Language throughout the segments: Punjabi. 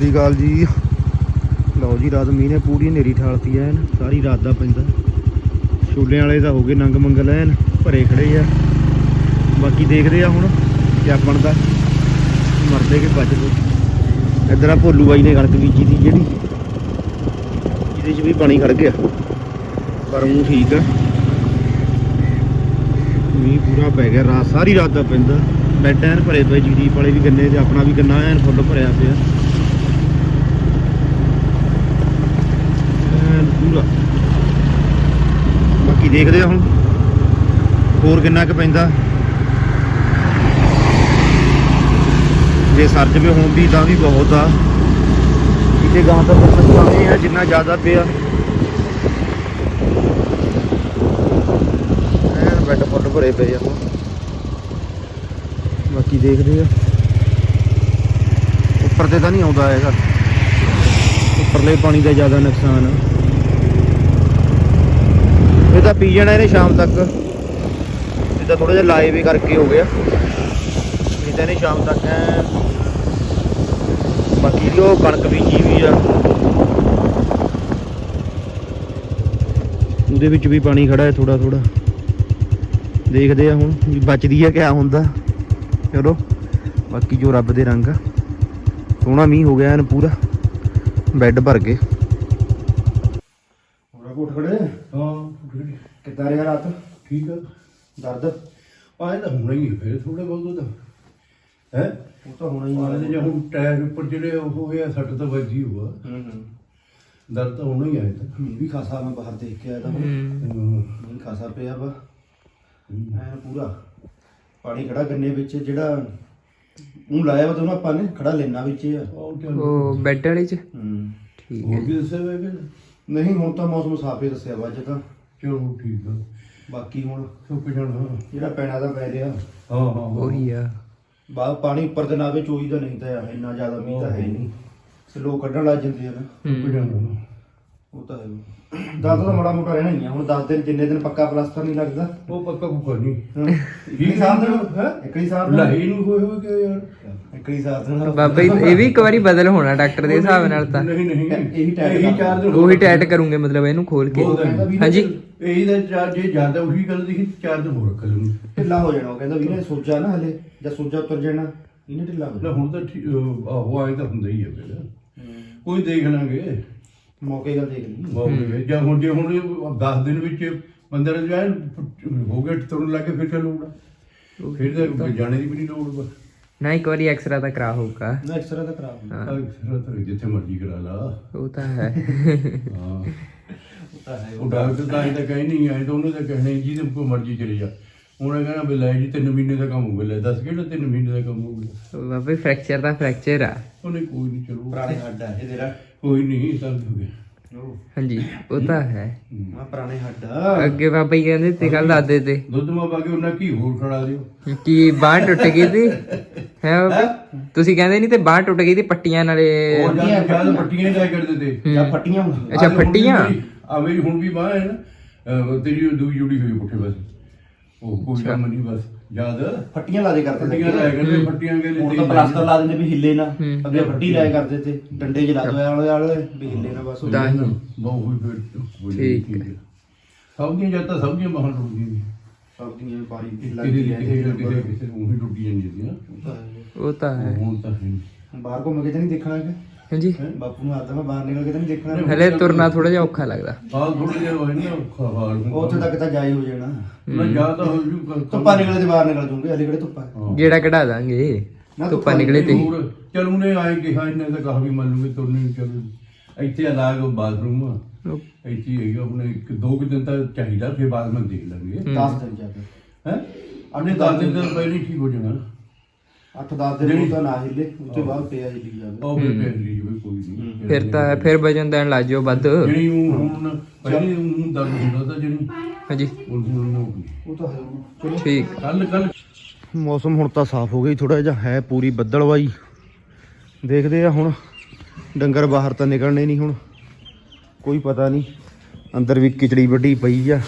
ਸ੍ਰੀ ਅਕਾਲ ਜੀ। ਲਓ ਜੀ, ਰਾਤ ਮੀਂਹ ਨੇ ਪੂਰੀ ਹਨੇਰੀ ਠਾਲਤੀ ਐਨ, ਸਾਰੀ ਰਾਤ ਦਾ ਪੈਂਦਾ। ਛੋਲਿਆਂ ਵਾਲੇ ਤਾਂ ਹੋ ਗਏ ਨੰਗ ਮੰਗਲ ਐਨ ਭਰੇ ਖੜੇ ਆ। ਬਾਕੀ ਦੇਖਦੇ ਆ ਹੁਣ ਕਿਆ ਬਣਦਾ। ਮਰਦੇ ਕਿ ਬਚਦੇ ਇੱਧਰ ਆ ਭੋਲੂ ਬਾਈ ਨੇ ਕਣਕ ਬੀਜੀ ਦੀ ਜਿਹੜੀ। ਇਹਦੇ 'ਚ ਵੀ ਪਾਣੀ ਖੜ ਗਿਆ। ਪਰ ਉਹ ਠੀਕ ਆ। ਮੀਂਹ ਪੂਰਾ ਪੈ ਗਿਆ, ਰਾਤ ਸਾਰੀ ਰਾਤ ਦਾ ਪੈਂਦਾ। ਬੈਡ ਐਨ ਭਰੇ ਪਏ ਜੀਦੀਪ ਵਾਲੇ ਵੀ ਗੰਨੇ ਤੇ ਆਪਣਾ ਵੀ ਗੰਨਾ ਐਨ ਫੁੱਲ ਭਰਿਆ ਪਿਆ ਐਨ ਪੂਰਾ ਬਾਕੀ ਦੇਖਦੇ ਆ ਹੁਣ। ਹੋਰ ਕਿੰਨਾ ਕੁ ਪੈਂਦਾ। ਜੇ ਸਰਜ ਵੀ ਹੋਣ ਦੀ ਤਾਂ ਵੀ ਬਹੁਤ ਆ। ਕਿਤੇ ਗਾਂ ਤਾਂ ਪਰਸਤਾਵੇਂ ਆ, ਜਿੰਨਾ ਜ਼ਿਆਦਾ ਪਿਆ। ਐਨ ਬੈੱਡ ਫੁੱਲ ਭਰੇ ਪਏ ਆ ਬਾਕੀ ਦੇਖਦੇ ਆ। ਉੱਪਰ ਤੇ ਤਾਂ ਨਹੀਂ ਆਉਂਦਾ ਹੈਗਾ। ਉੱਪਰਲੇ ਪਾਣੀ ਦਾ ਜ਼ਿਆਦਾ ਨੁਕਸਾਨ ਆ। ਤਾਂ ਪੀ ਜਾਣਾ ਇਹਨੇ ਸ਼ਾਮ ਤੱਕ। ਇਹ ਤਾਂ ਥੋੜਾ ਜਿਹਾ ਲਾਏ ਵੀ ਕਰਕੇ ਹੋ ਗਿਆ। ਨਹੀਂ ਤਾਂ ਇਹਨੇ ਸ਼ਾਮ ਤੱਕ ਐਂ ਬਾਕੀ ਉਹ ਕਣਕ ਬੀਜੀ ਵੀ ਆ। ਉਹਦੇ ਵਿੱਚ ਵੀ ਪਾਣੀ ਖੜਾ ਹੈ ਥੋੜਾ ਥੋੜਾ ਦੇਖਦੇ ਆ ਹੁਣ ਵੀ ਬਚਦੀ ਆ ਕਿਆ ਹੁੰਦਾ। ਚਲੋ, ਬਾਕੀ ਜੋ ਰੱਬ ਦੇ ਰੰਗ ਆ। ਸੋਹਣਾ ਮੀਂਹ ਹੋ ਗਿਆ ਐਨ ਪੂਰਾ। ਬੈੱਡ ਭਰ ਗਏ ਹੋਰਾ ਕੋਟ ਖੜੇ ਹਾਂ ਕਿੱਦਾਂ ਰਿਹਾ ਰਾਤ? ਠੀਕ? ਆ ਦਰਦ? ਆਏ ਤਾਂ ਹੋਣਾ ਹੀ ਹੈ ਫਿਰ ਥੋੜੇ ਬਹੁਤ ਤਾਂ। ਹੈ? ਉਹ ਤਾਂ ਹੋਣਾ ਹੀ ਆਲੇ ਜੇ ਹੁਣ ਟਾਇਰ ਉੱਪਰ ਜਿਹੜੇ ਉਹ ਹੋਇਆ ਸੱਟ ਤਾਂ ਵੱਜੀ ਹੋਆ ਹੂੰ ਹੂੰ। ਦਰਦ ਤਾਂ ਹੋਣਾ ਹੀ ਆਇਆ ਤਾਂ। ਮੀਂਹ ਵੀ ਖਾਸਾ ਮੈਂ ਬਾਹਰ ਦੇਖ ਕੇ ਆਇਆ ਤਾਂ। ਮੀਂਹ ਖਾਸਾ ਪਿਆ ਵਾ। ਹਮ। ਐਨ ਪੂਰਾ। ਪਾਣੀ ਖੜਾ ਗੰਨੇ ਵਿੱਚ ਜਿਹੜਾ ਉਹ ਲਾਇਆ ਵਾ ਤਾਂ ਉਹਨੂੰ ਆਪਾਂ ਨੇ ਖੜਾ ਲੈਣਾ ਵਿੱਚ ਆ। ਉਹ ਚੱਲ ਉਹ ਬੈੱਡ ਵਾਲੇ ਚ? ਹੂੰ। ਠੀਕ ਹੋਰ ਹੈ ਵੀ ਦੱਸਿਆ ਹੋਇਆ ਕਿ ਨਹੀਂ ਹੁਣ ਤਾਂ ਮੌਸਮ ਸਾਫ਼ ਹੀ ਦੱਸਿਆ ਵਾ ਅੱਜ ਤਾਂ। ਚਲੋ ਠੀਕ ਆ। ਬਾਕੀ ਹੁਣ ਸੁੱਕ ਜਾਣਾ। ਜਿਹੜਾ ਪੈਣਾ ਦਾ ਪੈ ਰਿਹਾ। ਹਾਂ ਹਾਂ ਹਾਂ। ਉਹੀ ਆ। ਬਾ ਪਾਣੀ ਉੱਪਰ ਦੇ ਨਾਵੇ ਚੋਈ ਦਾ ਨਹੀਂ ਤਾਂ ਇੰਨਾ ਜ਼ਿਆਦਾ ਮੀਂਹ ਤਾਂ ਹੈ ਹੀ। ਨਹੀਂ। ਸਲੋ ਕੱਢਣ ਲੱਗ ਜਾਂਦੇ ਆ ਨਾ। ਸੁੱਕ ਜਾਣਾ। ਉਹ ਤਾਂ ਹੈ ਦਸ ਤਾਂ ਮਾੜਾ ਮੋਟਾ ਰਹਿਣਾ ਹੀ ਆ। ਹੁਣ 10 ਦਿਨ ਜਿੰਨੇ ਦਿਨ ਪੱਕਾ ਪਲਸਤਰ ਨਹੀਂ ਲੱਗਦਾ। ਉਹ ਪੱਕਾ ਕੁਕਾ ਨਹੀਂ। ਇਕੜੀ ਸਾਲ ਦਿਨ ਹੈ? ਇਕੜੀ ਸਾਲ ਦਿਨ ਲਾਈ ਨੂੰ ਹੋਏ ਹੋਏ ਕਿ ਯਾਰ? ਇਕੜੀ ਸਾਲ ਦਿਨ ਬਾਬਾ ਜੀ ਇਹ ਵੀ ਇੱਕ ਵਾਰੀ ਬਦਲ ਹੋਣਾ ਡਾਕਟਰ ਦੇ ਹਿਸਾਬ ਨਾਲ ਤਾਂ। ਨਹੀਂ ਨਹੀਂ। ਇਹੀ ਟਾਇਰ ਇਹੀ ਚਾਰ ਦਿਨ ਉਹੀ ਟਾਈਟ ਕਰੂੰਗੇ ਮਤਲਬ ਇਹਨੂੰ ਖੋਲ ਕੇ। ਹਾਂਜੀ। ਇਹੀ ਦਾ ਚਾਰ ਜੇ ਜ਼ਿਆਦਾ ਉਹੀ ਗੱਲ ਦੀ ਚਾਰ ਦਿਨ ਹੋਰ ਰੱਖ ਲੂੰਗੀ ਢਿੱਲਾ ਹੋ ਜਾਣਾ ਉਹ ਕਹਿੰਦਾ ਵੀ ਨੇ ਸੋਚਾ ਨਾ ਹਲੇ ਜਾਂ ਸੋਚਾ ਉਤਰ ਜਾਣਾ। ਇਹਨੇ ਢਿੱਲਾ ਹੋ ਨਾ ਜਾਣਾ। ਹੁਣ ਤਾਂ ਠੀਕ- ਅਹ ਆਹੋ ਆਏ ਤਾਂ ਹੁੰਦਾ ਹੀ ਹੈ ਫਿਰ। ਕੋਈ ਦੇਖ ਲਾਂਗੇ। ਮੌਕੇ ਗੱਲ ਦੇਖ ਲਈ। ਮੌਕੇ ਜਾਂ ਹੁਣ ਜੇ ਹੁਣ 10 ਦਿਨ ਵਿੱਚ ਬੰਦੇ ਨੇ ਜਾਇ ਹੋ ਗਿਆ ਤੁਰਨ ਲੱਗੇ ਫਿਰ ਚੱਲੂਗਾ ਫਿਰ ਤਾਂ ਜਾਣੇ ਦੀ ਵੀ ਨਹੀਂ ਲੋੜ ਨਾ ਇੱਕ ਵਾਰੀ ਐਕਸਰਾ ਤਾਂ ਕਰਾ ਹੋਊਗਾ। ਨਾ ਐਕਸਰਾ ਤਾਂ ਖਰਾਬ ਹੁੰਦਾ ਹਾਂ ਅਕਸਰ ਤਾਂ ਜਿੱਥੇ ਮਰਜ਼ੀ ਕਰਾ ਲਾ। ਉਹ ਤਾਂ ਹੈ। ਹਾਂ। ਉਹ ਤਾਂ ਹੈ। ਉਹ ਡਾਕਟਰ ਤਾਂ ਇਹ ਤਾਂ ਕਹਿ ਨਹੀਂ ਆਏ ਤਾਂ ਉਹਨੇ ਤਾਂ ਕਹਿਣਾ ਜੀ ਤੇ ਕੋ ਮਰਜ਼ੀ ਚਲੇ ਜਾ। ਉਹਨੇ ਕਹਿਣਾ ਵੀ ਲੈ ਜੀ 3 ਮਹੀਨੇ ਦਾ ਕੰਮ ਹੋ ਗਿਆ ਲੈ ਦੱਸ ਕਿਹੜਾ 3 ਮਹੀਨੇ ਦਾ ਕੰਮ ਹੋ ਗਿਆ? ਬਾਬਾ ਫ੍ਰੈਕਚਰ ਦਾ ਫ੍ਰੈਕਚਰ ਆ। ਉਹਨੇ ਕੋਈ ਨਹੀਂ ਚਲੋ। ਪੁਰਾਣੇ ਹੱਡ ਆ ਇਹ ਤੇਰਾ। ਕੋਈ ਨਹੀਂ ਸਭ ਹੋ ਗਿਆ। ਉਹ ਹਾਂਜੀ ਉਹ ਤਾਂ ਹੈ। ਆ ਪੁਰਾਣੇ ਹੱਡ ਆ। ਅੱਗੇ ਬਾਬਾ ਜੀ ਕਹਿੰਦੇ ਤੇ ਕੱਲ ਦਾਦੇ ਤੇ। ਦੁੱਧ ਮਾ ਪਾ ਕੇ ਉਹਨਾਂ ਕੀ ਹੋਰ ਖੜਾ ਦਿਓ? ਕਿ ਬਾਂਹ ਟੁੱਟ ਗਈ ਸੀ? ਹੈ ਬਾਬਾ ਤੁਸੀਂ ਕਹਿੰਦੇ ਨਹੀਂ ਤੇ ਬਾਂਹ ਟੁੱਟ ਗਈ ਸੀ ਪੱਟੀਆਂ ਨਾਲੇ ਉਹ ਪੱਟੀਆਂ ਹੀ ਕਰਦੇ ਤੇ ਜਾਂ ਫੱਟੀਆਂ ਹੁੰਦੀਆਂ ਅੱਛਾ, ਫੱਟੀਆਂ? ਆ ਮੇਰੀ ਹੁਣ ਵੀ ਬਾਹ ਹੈ ਨਾ। ਅਹ ਤੇਰੀ ਉਹ ਦੂਈ ਜੁੜੀ ਹੋਈ ਪੁੱਠੇ ਬਸ। ਉਹ ਕੋਈ ਕੰਮ ਨਹੀਂ ਬਸ ਯਾਦ? ਫੱਟੀਆਂ ਲਾ ਦੇ ਕਰਦੇ ਫੱਟੀਆਂ ਲਾਇਆ ਕਰਦੇ ਫੱਟੀਆਂ ਕੇ ਹੁਣ ਤਾਂ ਪਲਾਸਟਰ ਲਾ ਦਿੰਦੇ ਵੀ ਹਿੱਲੇ ਨਾ ਹੂੰ। ਅੱਗੇ ਫੱਟੀ ਲਾਇਆ ਕਰਦੇ ਤੇ ਡੰਡੇ 'ਚ ਲਾ ਦੋ ਆਲੇ ਆਲੇ ਵੀ ਹਿੱਲੇ ਨਾ ਬਸ। ਤਾਂ ਹੀ। ਬਹੁਤ ਹੋਈ ਫਿਰ ਹੋਈ ਠੀਕ ਠੀਕ ਹੈ। ਸਭ ਦੀਆਂ ਜਾਂ ਤਾਂ ਸਭ ਦੀਆਂ ਬਾਹਾਂ ਟੁੱਟਦੀਆਂ ਨੇ ਸਭ ਦੀਆਂ ਪਾਰੀ ਦੀ ਕਿਸੇ ਲੱਗਦੀ ਦੀ ਹੈ ਕਿਸੇ ਦੀ ਕਿਸੇ ਕਿਸੇ ਦੀ ਉਹੀ ਟੁੱਟੀ ਜਾਂਦੀਆਂ ਉਹ ਤਾਂ ਹੈ। ਹੁਣ ਤਾਂ ਹੈ ਨਹੀਂ। ਬਾਹਰ ਘੁੰਮ ਕੇ ਤਾਂ ਨਹੀਂ ਦੇਖਣਾ ਕਿ ਹਾਂਜੀ? ਬਾਪੂ ਨੂੰ ਆਦਾ ਮੈਂ ਬਾਹਰ ਨਿਕਲ ਕੇ ਤਾਂ ਨਹੀਂ ਦੇਖਣਾ। ਹਲੇ ਤੁਰਨਾ ਥੋੜਾ ਜਿਹਾ ਔਖਾ ਲੱਗਦਾ। ਹਾਲ ਥੋੜਾ ਜਿਹਾ ਹੋਇਆ ਨਾ ਔਖਾ ਹਾਲ ਉੱਥੇ ਤੱਕ ਤਾਂ ਜਾਈ ਹੋ ਜਾਣਾ। ਨਾ ਜਾਂ ਤਾਂ ਹੋ ਜੂ ਕਰ- ਧੁੱਪਾ ਨਿਕਲੇ ਤੇ ਬਾਹਰ ਨਿਕਲ ਜੂਗੇ ਹਲੇ ਕਿਹੜੇ ਧੁੱਪਾ? ਹਾਂ। ਗੇੜਾ ਕਢਾ ਦਾਂਗੇ। ਨਾ ਧੁੱਪਾ ਨਿਕਲੇ ਤੇ ਚਲ ਉਹਨੇ ਆਏ ਕਿਹਾ ਇਹਨੇ ਤਾਂ ਕਹਾ ਵੀ ਮੰਨ ਲੂਗੇ ਤੁਰਨੇ ਨੂੰ ਚਲ। ਇੱਥੇ ਅਲਾਗ ਬਾਥਰੂਮ ਆ। ਇੱਥੇ ਹੀ ਹੈਗਾ ਉਹਨੇ ਇੱਕ ਦੋ ਕੁ ਦਿਨ ਤਾਂ ਚਾਹੀਦਾ ਫਿਰ ਬਾਅਦ ਮੈਂ ਦੇਖ ਲਾਂਗੇ। 10 ਦਿਨ ਜਾ ਕੇ। ਹੈ? ਆਪਣੇ 10 ਦਿਨ ਤੋਂ ਪਹਿਲਾਂ ਹੀ ਠੀਕ ਹੋ ਜਾਣਾ। 8-10 ਦਿਨ ਨੂੰ ਤਾਂ ਨਾ ਹਿੱਲੇ ਉਸ ਤੋਂ ਬਾਅਦ ਪਿਆ ਹਿੱਲੀ ਜਾਵੇ। ਉਹ ਕੋਈ ਨਹੀਂ ਫਿਰ ਤਾਂ ਫਿਰ ਵਜਨ ਦੇਣ ਲੱਗ ਜਾਓ ਵੱਧ। ਜਿਹੜੀ ਊਂ ਹੁਣ ਪਹਿਲੀ ਉਹ ਦਰਦ ਹੁੰਦਾ ਤਾਂ ਜਿਹੜੀ ਹਾਂਜੀ। ਉਹ ਉਹ ਤਾਂ ਹੈ। ਚਲੋ। ਠੀਕ। ਕੱਲ ਕੱਲ ਮੌਸਮ ਹੁਣ ਤਾਂ ਸਾਫ਼ ਹੋ ਗਿਆ ਥੋੜਾ ਜਿਹਾ ਹੈ ਪੂਰੀ ਬੱਦਲਵਾਈ। ਦੇਖਦੇ ਆ ਹੁਣ ਡੰਗਰ ਬਾਹਰ ਤਾਂ ਨਿਕਲਣੇ ਨਹੀਂ ਹੁਣ। ਕੋਈ ਪਤਾ ਨਹੀਂ ਅੰਦਰ ਵੀ ਕਿਚੜੀ ਵੱਡੀ ਪਈ ਆ।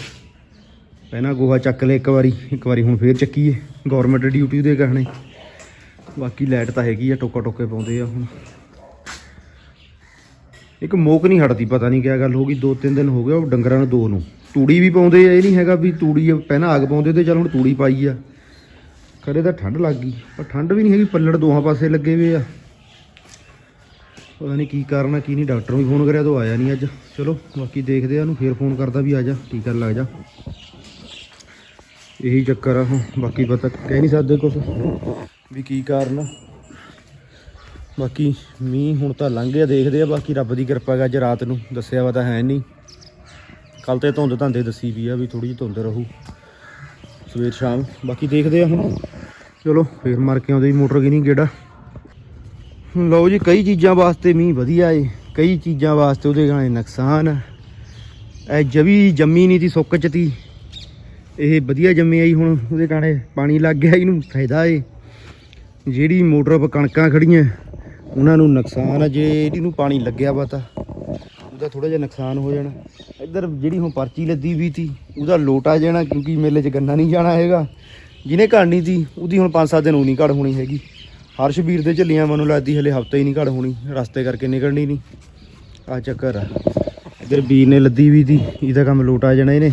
ਪਹਿਲਾਂ ਗੋਹਾ ਚੱਕ ਲਿਆ ਇੱਕ ਵਾਰੀ ਇੱਕ ਵਾਰੀ ਹੁਣ ਫੇਰ ਚੱਕੀਏ ਗਵਰਨਮੈਂਟ ਡਿਊਟੀ ਦੇ ਗਾਣੇ। ਬਾਕੀ ਲਾਈਟ ਤਾਂ ਹੈਗੀ ਆ ਟੋਕਾ ਟੋਕੇ ਪਾਉਂਦੇ ਆ ਹੁਣ। ਇੱਕ ਮੋਕ ਨਹੀਂ ਹਟਦੀ, ਪਤਾ ਨਹੀਂ ਕਿਆ ਗੱਲ ਹੋ ਗਈ, ਦੋ ਤਿੰਨ ਦਿਨ ਹੋ ਗਏ ਉਹ ਡੰਗਰਾਂ ਨੂੰ ਦੋ ਨੂੰ। ਤੂੜੀ ਵੀ ਪਾਉਂਦੇ ਆ, ਇਹ ਨਹੀਂ ਹੈਗਾ ਵੀ ਤੂੜੀ ਪਹਿਲਾਂ ਅੱਗ ਪਾਉਂਦੇ ਤੇ ਚੱਲ ਹੁਣ ਤੂੜੀ ਪਾਈ ਆ। ਕਦੇ ਤਾਂ ਠੰਡ ਲੱਗ ਗਈ, ਪਰ ਠੰਡ ਵੀ ਨਹੀਂ ਹੈਗੀ, ਪੱਲੜ ਦੋਹਾਂ ਪਾਸੇ ਲੱਗੇ ਹੋਏ ਆ। ਪਤਾ ਨਹੀਂ ਕੀ ਕਾਰਨ ਆ, ਕੀ ਨਹੀਂ, ਡਾਕਟਰ ਨੂੰ ਵੀ ਫੋਨ ਕਰਿਆ, ਤਾਂ ਆਇਆ ਨਹੀਂ ਅੱਜ। ਚਲੋ, ਬਾਕੀ ਦੇਖਦੇ ਆ ਉਹਨੂੰ, ਫੇਰ ਫੋਨ ਕਰਦਾ ਵੀ ਆ ਜਾ ਟੀਕਾ ਲੱਗ ਜਾ। ਇਹੀ ਚੱਕਰ ਆ ਹੁਣ, ਬਾਕੀ ਪਤਾ ਕਹਿ ਨਹੀਂ ਸਕਦੇ ਕੁਝ ਵੀ ਕੀ ਕਾਰਨ ਆ। ਬਾਕੀ ਮੀਂਹ ਹੁਣ ਤਾਂ ਲੰਘ ਗਿਆ, ਦੇਖਦੇ ਆ, ਬਾਕੀ ਰੱਬ ਦੀ ਕਿਰਪਾ ਹੈ ਅੱਜ ਰਾਤ ਨੂੰ ਦੱਸਿਆ ਵਾ ਤਾਂ ਹੈ ਨਹੀਂ। ਕੱਲ ਤੇ ਧੁੰਦ ਧੰਦੇ ਦੱਸੀ ਵੀ ਆ ਵੀ ਥੋੜੀ ਜਿਹੀ ਧੁੰਦ ਰਹੂ ਸਵੇਰ ਸ਼ਾਮ, ਬਾਕੀ ਦੇਖਦੇ ਆ ਹੁਣ। ਚਲੋ, ਫੇਰ ਮਾਰ ਕੇ ਆਉਂਦੇ ਵੀ ਮੋਟਰ ਕੀ ਨਹੀਂ ਗੇੜਾ ਲਓ ਜੀ, ਕਈ ਚੀਜ਼ਾਂ ਵਾਸਤੇ ਮੀਂਹ ਵਧੀਆ ਏ, ਕਈ ਚੀਜ਼ਾਂ ਵਾਸਤੇ ਉਹਦੇ ਗਾਣੇ ਨੁਕਸਾਨ ਆ। ਇਹ ਜਵੀ ਜੰਮੀ ਨਹੀਂ ਤੀ ਸੁੱਕ ਚ ਤੀ। ਇਹ ਵਧੀਆ ਜੰਮੀ ਆਈ ਹੁਣ ਉਹਦੇ ਗਾਣੇ, ਪਾਣੀ ਲੱਗ ਗਿਆ ਇਹਨੂੰ, ਫਾਇਦਾ ਏ। ਜਿਹੜੀ ਮੋਟਰ 'ਤੇ ਕਣਕਾਂ ਖੜੀਆਂ ਉਹਨਾਂ ਨੂੰ ਨੁਕਸਾਨ ਆ, ਜੇ ਇਹਨੂੰ ਪਾਣੀ ਲੱਗਿਆ ਵਾ ਤਾਂ ਉਹਦਾ ਥੋੜਾ ਜਿਹਾ ਨੁਕਸਾਨ ਹੋ ਜਾਣਾ। ਇੱਧਰ ਜਿਹੜੀ ਹੁਣ ਪਰਚੀ ਲੱਦੀ ਵੀ ਤੀ ਉਹਦਾ ਲੋਟ ਆ ਜਾਣਾ ਕਿਉਂਕਿ ਮੇਲੇ 'ਚ ਗੰਨਾ ਨਹੀਂ ਜਾਣਾ ਹੈਗਾ। ਜਿਹਨੇ ਘੜਨੀ ਤੀ ਉਹਦੀ ਹੁਣ 5-7 ਦਿਨ ਉਹ ਨਹੀਂ ਘੜ ਹੋਣੀ ਹੈਗੀ। ਹਰਸ਼ਵੀਰ ਦੇ ਝੱਲੀਆਂ ਮੈਨੂੰ ਲੱਗਦੀ, ਹਲੇ ਹਫਤਾ ਹੀ ਨਹੀਂ ਘੜ ਹੋਣੀ, ਰਸਤੇ ਕਰਕੇ ਨਿਕਲਣੀ ਨਹੀਂ। ਆ ਚੱਕਰ ਆ। ਇੱਧਰ ਵੀਰ ਨੇ ਲੱਦੀ ਵੀ ਤੀ ਇਹਦਾ ਕੰਮ ਲੋਟ ਆ ਜਾਣਾ ਇਹਨੇ।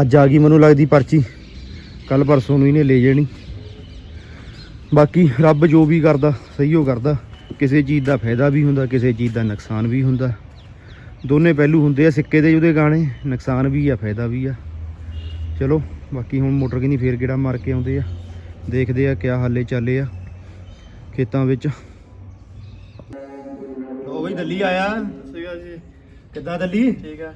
ਅੱਜ ਆ ਗਈ ਮੈਨੂੰ ਲੱਗਦੀ ਪਰਚੀ ਕੱਲ ਪਰਸੋਂ ਨੂੰ ਇਹਨੇ ਲੈ ਜਾਣੀ। ਬਾਕੀ ਰੱਬ ਜੋ ਵੀ ਕਰਦਾ ਸਹੀ ਉਹ ਕਰਦਾ। ਕਿਸੇ ਚੀਜ਼ ਦਾ ਫਾਇਦਾ ਵੀ ਹੁੰਦਾ ਕਿਸੇ ਚੀਜ਼ ਦਾ ਨੁਕਸਾਨ ਵੀ ਹੁੰਦਾ। ਦੋਨੇ ਪਹਿਲੂ ਹੁੰਦੇ ਆ ਸਿੱਕੇ ਦੇ ਉਹਦੇ ਗਾਣੇ ਨੁਕਸਾਨ ਵੀ ਆ ਫਾਇਦਾ ਵੀ ਆ। ਚਲੋ ਬਾਕੀ ਹੁਣ ਮੋਟਰ ਕਿਨੀ ਫੇਰ ਕਿਹੜਾ ਮਾਰ ਕੇ ਆਉਂਦੇ ਆ। ਦੇਖਦੇ ਆ ਕਿਆ ਹਾਲੇ ਚਾਲੇ ਆ ਖੇਤਾਂ ਵਿੱਚ। ਉਹ ਬਈ ਦੱਲੀ ਆਇਆ। ਸੀਗਾ ਜੀ। ਕਿੱਦਾਂ ਦੱਲੀ? ਠੀਕ ਆ।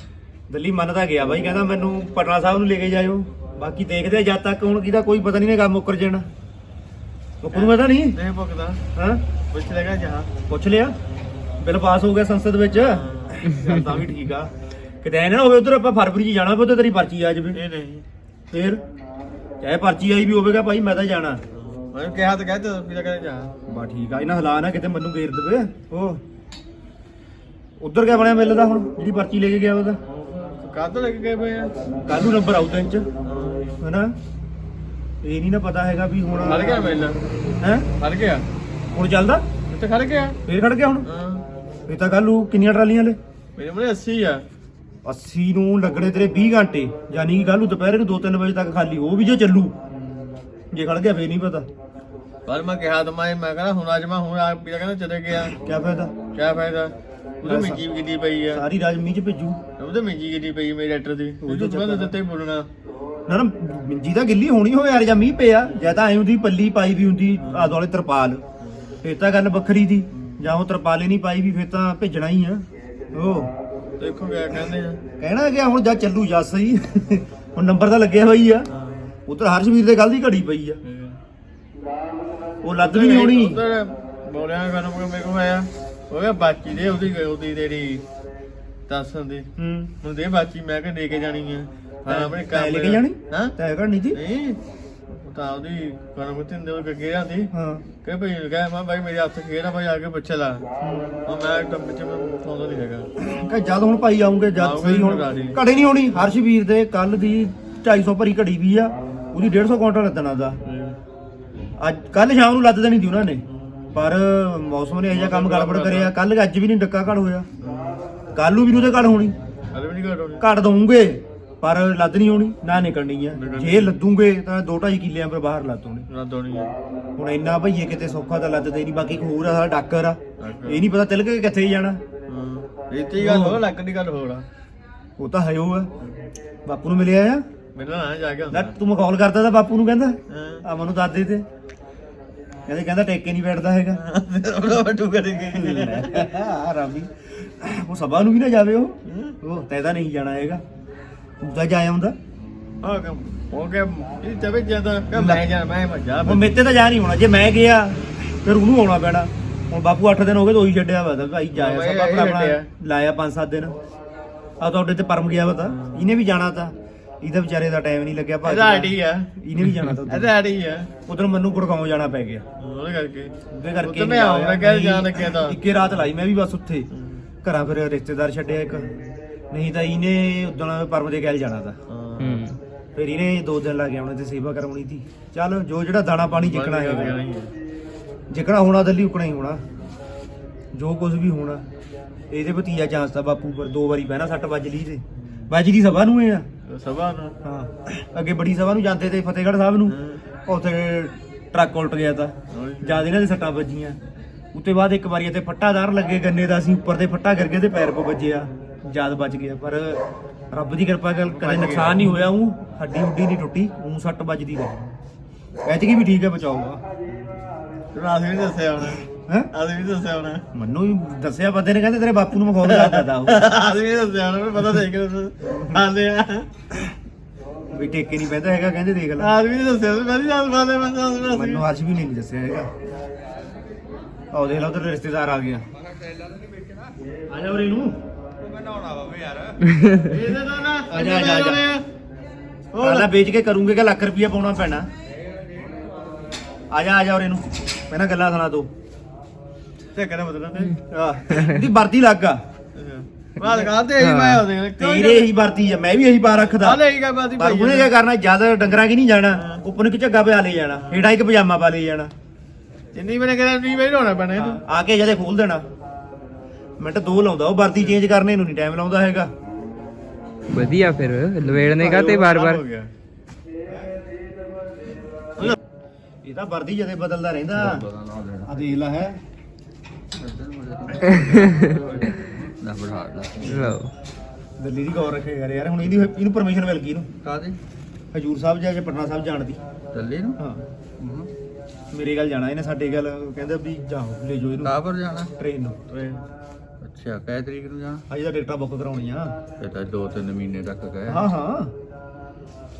ਦਿੱਲੀ ਮੰਨਦਾ ਗਿਆ ਬਾਈ ਕਹਿੰਦਾ ਮੈਨੂੰ ਪਟਨਾ ਸਾਹਿਬ ਨੂੰ ਲੈ ਕੇ ਜਾਇਓ। ਬਾਕੀ ਦੇਖਦੇ ਆ ਜਦ ਤੱਕ ਹੁਣ ਕਿਹਦਾ ਕੋਈ ਪਤਾ ਨਹੀਂ ਨੇ ਕੰਮ ਮੁੱਕਰ ਜਾਣਾ। ਮੁੱਕਰ ਪਤਾ ਨਹੀਂ? ਨਹੀਂ ਭੁਗਦਾ ਹਾਂ? ਪੁੱਛ ਲੈਗਾ ਜਹਾਂ ਪੁੱਛ ਲਿਆ। ਬਿੱਲ ਪਾਸ ਹੋ ਗਿਆ ਸੰਸਦ ਵਿੱਚ। ਚੱਲ ਤਾਂ ਵੀ ਠੀਕ ਆ। ਕਿਤੇ ਐ ਨਾ ਹੋਵੇ ਉਧਰ ਆਪਾਂ ਫਰਵਰੀ 'ਚ ਜਾਣਾ ਪਵੇ ਤੇਰੀ ਪਰਚੀ ਆ ਜਾਵੇ। ਇਹ ਨਹੀਂ। ਫੇਰ ਚਾਹੇ ਪਰਚੀ ਆਈ ਵੀ ਹੋਵੇਗਾ ਭਾਈ ਮੈਂ ਤਾਂ ਜਾਣਾ। ਮੈਂ ਕਿਹਾ ਤਾਂ ਕਹਤੇ ਵੀ ਲਗਾ ਜਹਾਂ ਬਾ ਠੀਕ ਆ ਇਹਨਾਂ ਹਲਾ ਨਾ ਕਿਤੇ ਮੈਨੂੰ ਗੇਰ ਦੇਵੇ। ਉਹ ਉਧਰ ਕਿਆ ਬਣਿਆ ਮਿਲਦਾ ਹੁਣ? ਜਿਹੜੀ ਪਰਚੀ ਲੈ ਕੇ ਗਿਆ ਉਹਦਾ? ਕਾਹਤੋਂ ਲੱਗ ਗਏ ਪਏ ਆ। ਕੱਲ ਨੂੰ ਨੰਬਰ ਆਉ ਤਿੰਨ ਚ। ਹਨਾ? ਇਹ ਨਹੀਂ ਨਾ ਪਤਾ ਹੈਗਾ ਵੀ ਹੁਣ ਖੜ ਗਿਆ ਮੇਲਾ। ਹੈ? ਖੜ ਗਿਆ? ਹੁਣ ਚੱਲਦਾ? ਇੱਥੇ ਖੜ ਗਿਆ ਫੇਰ ਖੜ ਗਿਆ ਹੁਣ? ਹਾਂ। ਇਹ ਤਾਂ ਕੱਲ ਨੂੰ ਕਿੰਨੀਆਂ ਟਰਾਲੀਆਂ ਲੈ ਮੇਰੇ ਮੂਹਰੇ 80 ਆ। 80 ਨੂੰ ਲੱਗਣੇ ਤੇਰੇ 20 ਘੰਟੇ। ਯਾਨੀ ਕਿ ਕੱਲ ਨੂੰ ਦੁਪਹਿਰੇ ਨੂੰ 2-3 ਵਜੇ ਤੱਕ ਖਾਲੀ। ਉਹ ਵੀ ਜੇ ਚੱਲੂ। ਜੇ ਖੜ ਗਿਆ ਫੇਰ ਨਹੀਂ ਪਤਾ। ਪਰ ਮੈਂ ਕਿਹਾ ਤਾਂ ਮੈਂ ਮੈਂ ਕਹਿੰਦਾ ਹੁਣ ਅੱਜ ਮੈਂ ਹੁਣ ਆ ਪੀਲਾ ਕਹਿੰਦਾ ਚਲੇ ਗਿਆ। ਕਿਆ ਫਾਇਦਾ? ਕੀ ਫਾਇਦਾ? ਉਹਦੇ ਮਿੰਜੀ ਵੀ ਕਿੱਡੀ ਪਈ ਆ। ਸਾਰੀ ਰਾਜ ਮੀਂਹ ਚ ਭੇਜੂ। ਉਹਦੇ ਮਿੰਜੀ ਕਿੱਡੀ ਪਈ ਮੇਰੇ ਡਾਕਟਰ ਦੀ। ਉਹ ਤੋਂ ਬਾਅਦ ਦਿੱਤੇ ਹੀ ਬੋਲਣਾ। ਨਾ ਨਾ ਮਿੰਜੀ ਤਾਂ ਗਿੱਲੀ ਹੋਣੀ ਹੋਵੇ ਯਾਰ ਜਾਂ ਮੀਂਹ ਪਿਆ। ਜਾਂ ਤਾਂ ਐਂ ਹੁੰਦੀ ਪੱਲੀ ਪਾਈ ਵੀ ਹੁੰਦੀ ਆਦ ਵਾਲੇ ਤਰਪਾਲ। ਫੇਰ ਤਾਂ ਗੱਲ ਵੱਖਰੀ ਦੀ। ਜਾਂ ਉਹ ਤਰਪਾਲੇ ਨਹੀਂ ਪਾਈ ਵੀ ਫੇਰ ਤਾਂ ਭੇਜਣਾ ਹੀ ਆ। ਉਹ ਦੇਖੋ ਕਿਆ ਕਹਿੰਦੇ ਆ। ਕਹਿਣਾ ਗਿਆ ਹੁਣ ਜਾਂ ਚੱਲੂ ਜਾ ਸਹੀ। ਹੁਣ ਨੰਬਰ ਤਾਂ ਲੱਗਿਆ ਹੋਈ ਆ। ਉਧਰ ਹਰਸ਼ਵੀਰ ਦੇ ਗੱਲ ਦੀ ਘੜੀ ਪਈ ਆ। ਉਹ ਲੱਦ ਵੀ ਨਹੀਂ ਹੋਣੀ ਉਧਰ ਬੋਲਿਆ ਕਰਨ ਕੋ ਮੇਰੇ ਕੋ ਆਇਆ। ਹੋ ਗਿਆ ਬਾਕੀ ਦੇ ਉਹਦੀ ਉਹਦੀ ਤੇਰੀ ਦੱਸਣ ਦੀ। ਹੂੰ। ਹੁਣ ਦੇ ਬਾਕੀ ਮੈਂ ਕਿ ਲੈ ਕੇ ਜਾਣੀ ਆ। ਹਾਂ ਆਪਣੇ ਕੰਮ ਲੈ ਕੇ ਜਾਣੀ? ਹਾਂ। ਤੈ ਕਰਨੀ ਸੀ ਨਹੀਂ। ਉਹ ਉਹਦੀ ਕਰਨ ਕੋ ਤਿੰਦੇ ਉਹ ਕੇ ਜਾਂਦੀ ਹਾਂ। ਕਹੇ ਭਈ ਕਹੇ ਮੈਂ ਭਾਈ ਮੇਰੇ ਹੱਥ ਖੇੜਾ ਭਾਈ ਆ ਕੇ ਪੁੱਛ ਲਾ। ਉਹ ਮੈਂ ਕੰਮ ਵਿੱਚ ਮੈਂ ਫੋਨ ਨਹੀਂ ਹੈਗਾ। ਕਿ ਜਦ ਹੁਣ ਭਾਈ ਆਉਂਗੇ ਜਦ ਸਹੀ ਹੁਣ। ਦੀ। ਘੜੇ ਨਹੀਂ ਹੋਣੀ ਹਰਸ਼ਵੀਰ ਦੇ ਕੱਲ ਦੀ 250 ਭਰੀ ਘੜੀ ਵੀ ਆ। ਉਹਦੀ 150 ਕੁਇੰਟਲ ਲੱਦਣਾ ਦਾ ਅੱਜ ਕੱਲ ਸ਼ਾਮ ਨੂੰ ਲੱਦ ਦੇਣੀ ਸੀ ਉਹਨਾਂ ਨੇ। ਪਰ ਮੌਸਮ ਨੇ ਇਹ ਜਿਹਾ ਕੰਮ ਗੜਬੜ ਕਰਿਆ। ਕੱਲ ਅੱਜ ਵੀ ਨਹੀਂ ਡੱਕਾ ਘੜ ਹੋਇਆ। ਕੱਲ ਨੂੰ ਵੀ ਉਹਦੇ ਘੜ ਹੋਣੀ। ਹਲੇ ਵੀ ਨਹੀਂ ਘਟੋਣੀ ਘੜ ਦਊਂਗੇ। ਪਰ ਲੱਦ ਨਹੀਂ ਹੋਣੀ ਨਾ ਨਿਕਲਣੀ ਆ। ਜੇ ਲੱਦੂਗੇ ਤਾਂ 2.5 ਕਿੱਲਿਆਂ ਪਰ ਬਾਹਰ ਲੱਦ ਹੋਣੀ। ਨਾ ਦੋਣੀ ਆ। ਹੁਣ ਇੰਨਾ ਭਈਏ ਕਿਤੇ ਸੌਖਾ ਤਾਂ ਲੱਦਦੇ ਨਹੀਂ ਬਾਕੀ ਹੋਰ ਆ ਸਾਡਾ ਡਾਕਰ ਆ। ਇਹ ਨਹੀਂ ਪਤਾ ਤਿਲਕ ਕੇ ਕਿੱਥੇ ਜਾਣਾ। ਰੀਤੀ ਗੱਲ ਹੋ ਲੱਗ ਦੀ ਗੱਲ ਹੋਰ ਆ। ਉਹ ਤਾਂ ਹੈ ਉਹ ਆ। ਬਾਪੂ ਨੂੰ ਮਿਲਿਆ ਆ? ਮੈਨੂੰ ਨਾ ਜਾ ਕੇ ਲੈ ਤੂੰ ਮਖੌਲ ਕਰਦਾ ਤਾਂ ਬਾਪੂ ਨੂੰ ਕਹਿੰਦਾ। ਆ ਮੈਨੂੰ ਦਾਦੇ ਤੇ। ਕਹਿੰਦੇ ਕਹਿੰਦਾ ਟੇਕੇ ਨਹੀਂ ਬੈਠਦਾ ਹੈਗਾ। ਉਹ ਵੱਟੂ ਕਰੇਗੇ ਆ ਰਾਮੀ। ਉਹ ਸਭਾ ਨੂੰ ਵੀ ਨਾ ਜਾਵੇ ਉਹ। ਉਹ ਤੈਦਾ ਨਹੀਂ ਜਾਣਾ ਹੈਗਾ। ਜਾਇਆ ਹੁੰਦਾ ਆ ਕੰਮ ਹੋ ਗਿਆ। ਇਹ ਤਵੇ ਜ਼ਿਆਦਾ ਕਿ ਮੈਂ ਜਾ ਮੈਂ ਮਜਾ ਉਹ ਮੇਤੇ ਤਾਂ ਜਾ ਨਹੀਂ ਹੋਣਾ। ਜੇ ਮੈਂ ਗਿਆ ਫਿਰ ਉਹਨੂੰ ਆਉਣਾ ਪੈਣਾ। ਹੁਣ ਬਾਪੂ 8 ਦਿਨ ਹੋ ਗਏ ਤਾਂ ਉਹੀ ਛੱਡਿਆ ਵਾ ਤਾਂ ਭਾਈ ਜਾਇਆ ਹਾਂ, ਸਭ ਆਪਣਾ ਆਪਣਾ। ਲਾਇਆ 5-7 ਦਿਨ। ਆ ਤੁਹਾਡੇ ਤੇ ਪਰਮ ਗਿਆ ਵਾ ਤਾਂ। ਇਹਨੇ ਵੀ ਜਾਣਾ ਤਾਂ। ਇਹਦਾ ਵਿਚਾਰੇ ਦਾ ਟਾਈਮ ਨਹੀਂ ਲੱਗਿਆ ਭਾਈ ਇਹਦਾ ਆਈਡੀ ਆ ਇਹਨੇ ਵੀ ਜਾਣਾ ਤਾਂ ਇਹਦਾ ਆਈਡੀ ਆ ਉਧਰ ਮੈਨੂੰ ਗੁੜਗਾਉਂ ਜਾਣਾ ਪੈ ਗਿਆ। ਉਹਦੇ ਕਰਕੇ। ਉਹਦੇ ਕਰਕੇ ਉੱਥੇ ਮੈਂ ਆਉਂ ਮੈਂ ਕਹਿ ਜਾਣ ਲੱਗਿਆ ਤਾਂ। ਇੱਕੇ ਰਾਤ ਲਾਈ ਮੈਂ ਵੀ ਬਸ ਉੱਥੇ। ਘਰਾਂ ਫਿਰ ਰਿਸ਼ਤੇਦਾਰ ਛੱਡਿਆ ਇੱਕ। ਨਹੀਂ ਤਾਂ ਇਹਨੇ ਉਦੋਂ ਪਰਮ ਦੇ ਗੈਲ ਜਾਣਾ ਤਾਂ। ਹਾਂ। ਫਿਰ ਇਹਨੇ ਦੋ ਦਿਨ ਲਾ ਕੇ ਆਉਣੇ ਤੇ ਸੇਵਾ ਕਰਾਉਣੀ ਸੀ ਚੱਲ ਜੋ ਜਿਹੜਾ ਦਾਣਾ ਪਾਣੀ ਜਿੱਕਣਾ ਹੈ ਜਿੱਕਣਾ ਹੋਣਾ ਦੱਲੀ ਉਕਣਾ ਹੀ ਹੋਣਾ। ਜੋ ਕੁਝ ਵੀ ਹੋਣਾ। ਇਹਦੇ ਭਤੀਆ ਚਾਂਸ ਤਾਂ ਬਾਪੂ ਪਰ ਦੋ ਵਾਰੀ ਪਹਿਣਾ ਸੱਟ ਵੱਜ ਲਈ ਤੇ। ਵੱਜਦੀ ਸਭਾ ਨੂੰ ਇਹ ਆ। ਸਭਾ ਨੂੰ। ਹਾਂ। ਅੱਗੇ ਬੜੀ ਸਭਾ ਨੂੰ ਜਾਂਦੇ ਤੇ ਫਤਿਹਗੜ੍ਹ ਸਾਹਿਬ ਨੂੰ। ਉੱਥੇ ਟਰੱਕ ਉਲਟ ਗਿਆ ਤਾਂ। ਜਦ ਇਹਨਾਂ ਦੇ ਸੱਟਾਂ ਵੱਜੀਆਂ। ਉੱਤੇ ਬਾਅਦ ਇੱਕ ਵਾਰੀ ਇੱਥੇ ਫੱਟਾਦਾਰ ਲੱਗੇ ਗੰਨੇ ਦਾ। ਅਸੀਂ ਉੱਪਰ ਤੇ ਫੱਟਾ ਕਰ ਗਏ ਤੇ ਪੈਰ 'ਪੋ ਵੱਜਿਆ। ਜਦ ਬਚ ਗਿਆ ਪਰ ਰੱਬ ਦੀ ਕਿਰਪਾ ਨਾਲ ਕਦੇ ਨੁਕਸਾਨ ਨਹੀਂ ਹੋਇਆ ਉਹ ਹੱਡੀ ਹੁੱਡੀ ਨਹੀਂ ਟੁੱਟੀ ਉਹ ਸੱਟ ਵੱਜਦੀ ਰਹੀ। ਐਤਕੀ ਵੀ ਠੀਕ ਹੈ ਬਚਾਊਗਾ। ਤੂੰ ਆਦਮੀ ਵੀ ਦੱਸਿਆ ਹੋਣਾ। ਹੈ? ਆਦਮੀ ਵੀ ਦੱਸਿਆ ਹੋਣਾ। ਮੈਨੂੰ ਵੀ ਦੱਸਿਆ ਬੰਦੇ ਨੇ ਕਹਿੰਦੇ ਤੇਰੇ ਬਾਪੂ ਨੂੰ ਮਖੌਲ ਕਰਦਾ ਤਾ ਉਹ। ਆਦਮੀ ਵੀ ਦੱਸਿਆ ਹੋਣਾ ਪਤਾ ਦੇਖ ਕੇ ਆਂਦੇ ਆ ਵੀ ਟੇਕੇ ਨਹੀਂ ਪੈਂਦਾ ਹੈਗਾ ਕਹਿੰਦੇ ਦੇਖ ਲੈ। ਆਦਮੀ ਨੇ ਦੱਸਿਆ ਮੈਂ ਨਹੀਂ ਜਾਣ ਪਾਉਂਦੇ ਮੈਂ ਦੱਸ ਮੈਨੂੰ ਅੱਜ ਵੀ ਨਹੀਂ ਦੱਸਿਆ ਹੈਗਾ। ਆਹ ਦੇਖ ਲਾ ਉਧਰ ਰਿਸ਼ਤੇਦਾਰ ਆ ਗਿਆ। ਆ ਜਾ ਉਰੇ ਨੂੰ। ਇਹਦੇ ਦਾ ਨਾ ਆ ਜਾ, ਆ ਜਾ, ਆ ਜਾ। ਹੋਰ। ਪਹਿਲਾਂ ਵੇਚ ਕੇ ਕਰੂੰਗੇ ਕਿ ਲੱਖ ਰੁਪਈਆ ਪਾਉਣਾ ਪੈਣਾ। ਆ ਜਾ ਆ ਜਾ ਉਰੇ ਨੂੰ। ਪਹਿਲਾਂ ਗੱਲਾਂ ਸੁਣਾ ਦੋ ਤੇ ਕਹਿੰਦਾ ਮਤਲਬ ਤੇ ਆਹ ਇਹਦੀ ਵਰਦੀ ਲੱਗ ਆ। ਬਾਤ ਕਰਦੇ ਹੀ ਮੈਂ ਉਹਦੇ ਤੇਰੇ ਹੀ ਵਰਦੀ ਆ ਮੈਂ ਵੀ ਇਹੀ ਪਾ ਰੱਖਦਾ। ਆ ਲੈ ਹੀ ਬਾਤ ਪਰ ਉਹਨੇ ਕੀ ਕਰਨਾ ਜਦ ਡੰਗਰਾਂ ਕੀ ਨਹੀਂ ਜਾਣਾ ਉੱਪਰ ਨੂੰ ਕਿ ਝੱਗਾ ਪਿਆ ਲੈ ਜਾਣਾ ਹੇਠਾਂ ਇੱਕ ਪਜਾਮਾ ਪਾ ਲੈ ਜਾਣਾ। ਜਿੰਨੀ ਮੈਨੇ ਕਹਿੰਦਾ ਨਹੀਂ ਮੈਂ ਹੋਣਾ ਪੈਣਾ ਇਹਨੂੰ। ਆ ਕੇ ਜਦੇ ਖੋਲ ਦੇਣਾ। ਮਿੰਟ ਦੋ ਲਾਉਂਦਾ ਉਹ ਵਰਦੀ ਚੇਂਜ ਕਰਨੇ ਨੂੰ ਨਹੀਂ ਟਾਈਮ ਲਾਉਂਦਾ ਹੈਗਾ। ਵਧੀਆ ਫਿਰ ਲਵੇੜਨੇ ਕਾ ਤੇ ਬਾਰ-ਬਾਰ ਹੋ। ਇਹ ਤਾਂ ਵਰਦੀ ਜਦੇ ਬਦਲਦਾ ਰਹਿੰਦਾ ਆ ਦੇਖ ਲੈ ਹੈ। ਲਓ। ਦਿੱਲੀ ਦੀ ਗੌਰ ਰੱਖੇ ਯਾਰ ਯਾਰ ਹੁਣ ਇਹਦੀ ਇਹਨੂੰ ਪਰਮਿਸ਼ਨ ਮਿਲ ਗਈ ਇਹਨੂੰ। ਕਾਦੇ ਹਜੂਰ ਸਾਹਿਬ ਜਾ ਕੇ ਪਟਨਾ ਸਾਹਿਬ ਜਾਣ ਦੀ। ਚੱਲੇ ਨੂੰ? ਹਾਂ। ਮੇਰੇ ਗੱਲ ਜਾਣਾ ਇਹਨੇ ਸਾਡੇ ਗੱਲ ਕਹਿੰਦਾ ਵੀ ਜਾਓ ਲੈ ਜਾਓ ਇਹਨੂੰ। ਕਾਬਰ ਜਾਣਾ? ਟ੍ਰੇਨ ਨੂੰ। ਅੱਛਾ ਕੈ ਤਰੀਕ ਨੂੰ ਜਾਣਾ? ਅਜੇ ਤਾਂ ਟਿਕਟਾਂ ਬੁੱਕ ਕਰਾਉਣੀਆਂ। ਇਹ ਤਾਂ ਦੋ ਤਿੰਨ ਮਹੀਨੇ ਤੱਕ ਗਏ। ਹਾਂ ਹਾਂ।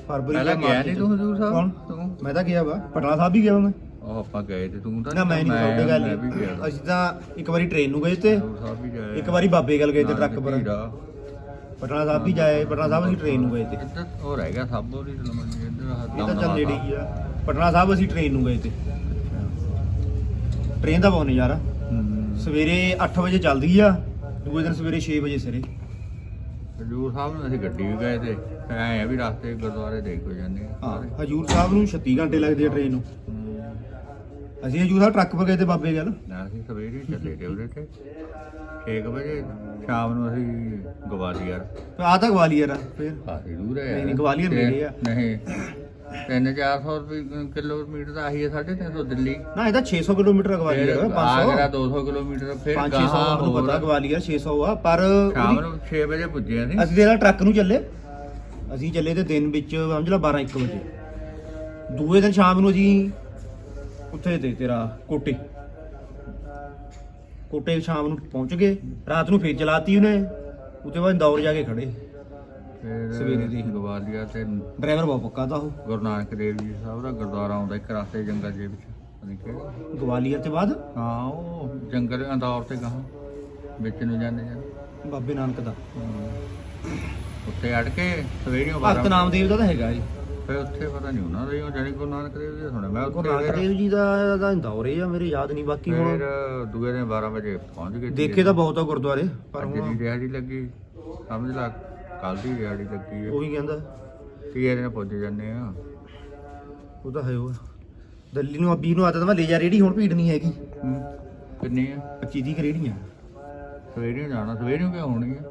ਫਰਵਰੀ ਪਹਿਲਾਂ ਗਿਆ ਨਹੀਂ। ਤੂੰ ਹਜ਼ੂਰ ਸਾਹਿਬ? ਕੌਣ? ਤੂੰ? ਮੈਂ ਤਾਂ ਗਿਆ ਵਾ। ਪਟਨਾ ਸਾਹਿਬ ਵੀ ਗਿਆ ਵਾ ਮੈਂ। ਉਹ ਆਪਾਂ ਗਏ ਤੇ ਤੂੰ ਤਾਂ ਨਾ ਮੈਂ ਨਹੀਂ ਤੁਹਾਡੇ ਗੱਲ ਅਸੀਂ ਤਾਂ ਇੱਕ ਵਾਰੀ ਟ੍ਰੇਨ ਨੂੰ ਗਏ ਤੇ ਇੱਕ ਵਾਰੀ ਬਾਬੇ ਗੱਲ ਗਏ ਤੇ ਟਰੱਕ ਪਰ। ਪਟਨਾ ਸਾਹਿਬ ਵੀ ਜਾਏ ਪਟਨਾ ਸਾਹਿਬ ਅਸੀਂ ਟ੍ਰੇਨ ਨੂੰ ਗਏ ਤੇ ਉਹ ਰਹਿ ਗਿਆ ਸਾਬੋ ਦੀ ਤਲਮੰਡੀ ਇੱਧਰ ਇਹ ਤਾਂ ਚੱਲ ਨੇੜੇ ਹੀ ਆ। ਪਟਨਾ ਸਾਹਿਬ ਅਸੀਂ ਟ੍ਰੇਨ ਨੂੰ ਗਏ ਤੇ ਟ੍ਰੇਨ ਦਾ ਬਹੁਤ ਨਜ਼ਾਰਾ। ਸਵੇਰੇ 8 ਵਜੇ ਚੱਲਦੀ ਆ ਦੂਜੇ ਦਿਨ ਸਵੇਰੇ 6 ਵਜੇ ਸਿਰੇ ਹਜ਼ੂਰ ਸਾਹਿਬ ਨੂੰ ਅਸੀਂ ਗੱਡੀ ਵੀ ਗਏ ਤੇ ਐ ਆ ਵੀ ਰਸਤੇ ਗੁਰਦੁਆਰੇ ਦੇਖ ਹੋ ਜਾਂਦੇ ਆ ਹਾਂ। ਹਜੂਰ ਸਾਹਿਬ ਨੂੰ 36 ਘੰਟੇ ਲੱਗਦੇ ਆ ਟ੍ਰੇਨ ਨੂੰ। ਅਸੀਂ ਹਜੂਰ ਸਾਹਿਬ ਟਰੱਕ 'ਤੇ ਗਏ ਤੇ ਬਾਬੇ ਗੱਲ ਨਾ ਅਸੀਂ ਸਵੇਰੇ ਹੀ ਚੱਲੇ ਤੇ ਉਹਦੇ ਤੇ 6 ਵਜੇ ਸ਼ਾਮ ਨੂੰ ਅਸੀਂ ਗਵਾਲੀਅਰ ਆ ਤਾਂ ਗਵਾਲੀਅਰ ਆ ਫਿਰ ਕਾਫੀ ਦੂਰ ਹੈ ਨਹੀਂ, ਨਹੀਂ, ਗਵਾਲੀਅਰ ਤੇ- ਨੇੜੇ ਆ। ਨਹੀਂ 3-400 ਰੁਪਏ ਕਿਲੋਮੀਟਰ ਦਾ ਆਹੀ ਹੈ 350 ਦਿੱਲੀ। ਨਾ ਇਹ ਤਾਂ 600 ਕਿਲੋਮੀਟਰ ਆ ਫਿਰ ਗਵਾਲੀਅਰ ਆਗਰਾ 500 200 ਕਿਲੋਮੀਟਰ ਫਿਰ 500 ਗਾਹਾਂ ਮੈਨੂੰ ਪਤਾ ਹੋਰ। ਗਵਾਲੀਅਰ 600 ਆ ਪਰ ਸ਼ਾਮ ਉਹਦੀ- ਨੂੰ 6 ਵਜੇ ਪੁੱਜੇ ਅਸੀਂ ਅਸੀਂ ਤੇ ਟਰੱਕ ਨੂੰ ਚੱਲੇ। ਅਸੀਂ ਚੱਲੇ ਤੇ ਦਿਨ ਵਿੱਚ ਸਮਝ ਲਾ 12 1 ਵਜੇ। ਦੂਏ ਦਿਨ ਸ਼ਾਮ ਨੂੰ ਅਸੀਂ ਉੱਥੇ ਤੇ ਤੇਰਾ ਕੋਟੇ। ਕੋਟੇ ਸ਼ਾਮ ਨੂੰ ਪਹੁੰਚ ਗਏ ਰਾਤ ਨੂੰ ਫੇਰ ਚਲਾਤੀ ਉਹਨੇ। ਉੱਤੇ ਬਾਅਦ ਇੰਦੌਰ ਜਾ ਕੇ ਖੜੇ। ਸਵੇਰੇ ਦੀ। ਗਵਾਲੀਅਰ ਤੇ ਡਰਾਈਵਰ ਬਹੁਤ ਪੱਕਾ ਤਾ ਉਹ। ਗੁਰੂ ਨਾਨਕ ਦੇਵ ਜੀ ਸਾਹਿਬ ਦਾ ਗੁਰਦੁਆਰਾ ਆਉਂਦਾ ਇੱਕ ਰਸਤੇ ਜੰਗਲ ਦੇ ਵਿੱਚ। ਗਵਾਲੀਅਰ ਤੇ ਬਾਅਦ? ਹਾਂ ਉਹ ਜੰਗਲ ਅੰਦੌਰ ਤੇ ਗਾਹਾਂ ਵਿੱਚ ਨੂੰ ਜਾਂਦੇ ਜਾਂਦੇ ਬਾਬੇ ਨਾਨਕ ਦਾ। ਉੱਤੇ ਅੜ ਕੇ ਸਵੇਰੇ ਭਗਤ ਨਾਮਦੇਵ ਦਾ ਤਾਂ ਹੈਗਾ ਜੀ। ਫਿਰ ਉੱਥੇ ਪਤਾ ਨਹੀਂ ਉਹਨਾਂ ਦੇ ਉਹ ਜਾਨੀ ਗੁਰੂ ਨਾਨਕ ਦੇਵ ਜੀ ਸੁਣਿਆ। ਮੈਂ ਗੁਰੂ ਉੱਥੇ ਨਾਨਕ ਫਿਰ- ਦੇਵ ਜੀ ਦਾ ਦਾ ਇੰਦੌਰ ਹੀ ਆ ਮੇਰੇ ਯਾਦ ਨਹੀਂ ਬਾਕੀ ਫਿਰ ਹੁਣ। ਦੂਏ ਦਿਨ 12 ਵਜੇ ਪਹੁੰਚ ਗਏ। ਦੇਖੇ ਤਾਂ ਬਹੁਤ ਆ ਗੁਰਦੁਆਰੇ ਪਰ ਹੁਣ ਦੀ ਦਿਹਾੜੀ ਲੱਗੀ ਸਮਝ ਲਾ ਕੱਲ ਦੀ ਦਿਹਾੜੀ ਲੱਗੀ ਹੈ ਉਹੀ ਕਹਿੰਦਾ। ਤੀਏ ਦਿਨ ਪੁੱਜ ਜਾਂਦੇ ਆ। ਉਹ ਤਾਂ ਹੈ ਉਹ। ਦਿੱਲੀ ਨੂੰ ਅੱਬੀ ਨੂੰ ਆਦਤ ਮੈਂ ਲੈ ਜਾ ਰੇੜੀ ਹੁਣ ਭੀੜ ਨਹੀਂ ਹੈਗੀ। ਹੂੰ। ਕਿੰਨੀ ਆ? 25 ਦੀ ਰੇੜੀਆਂ ਸਵੇਰੇ ਨੂੰ ਜਾਣਾ ਸਵੇਰੇ ਨੂੰ ਕਿਉਂ ਹੋਣੀ ਆ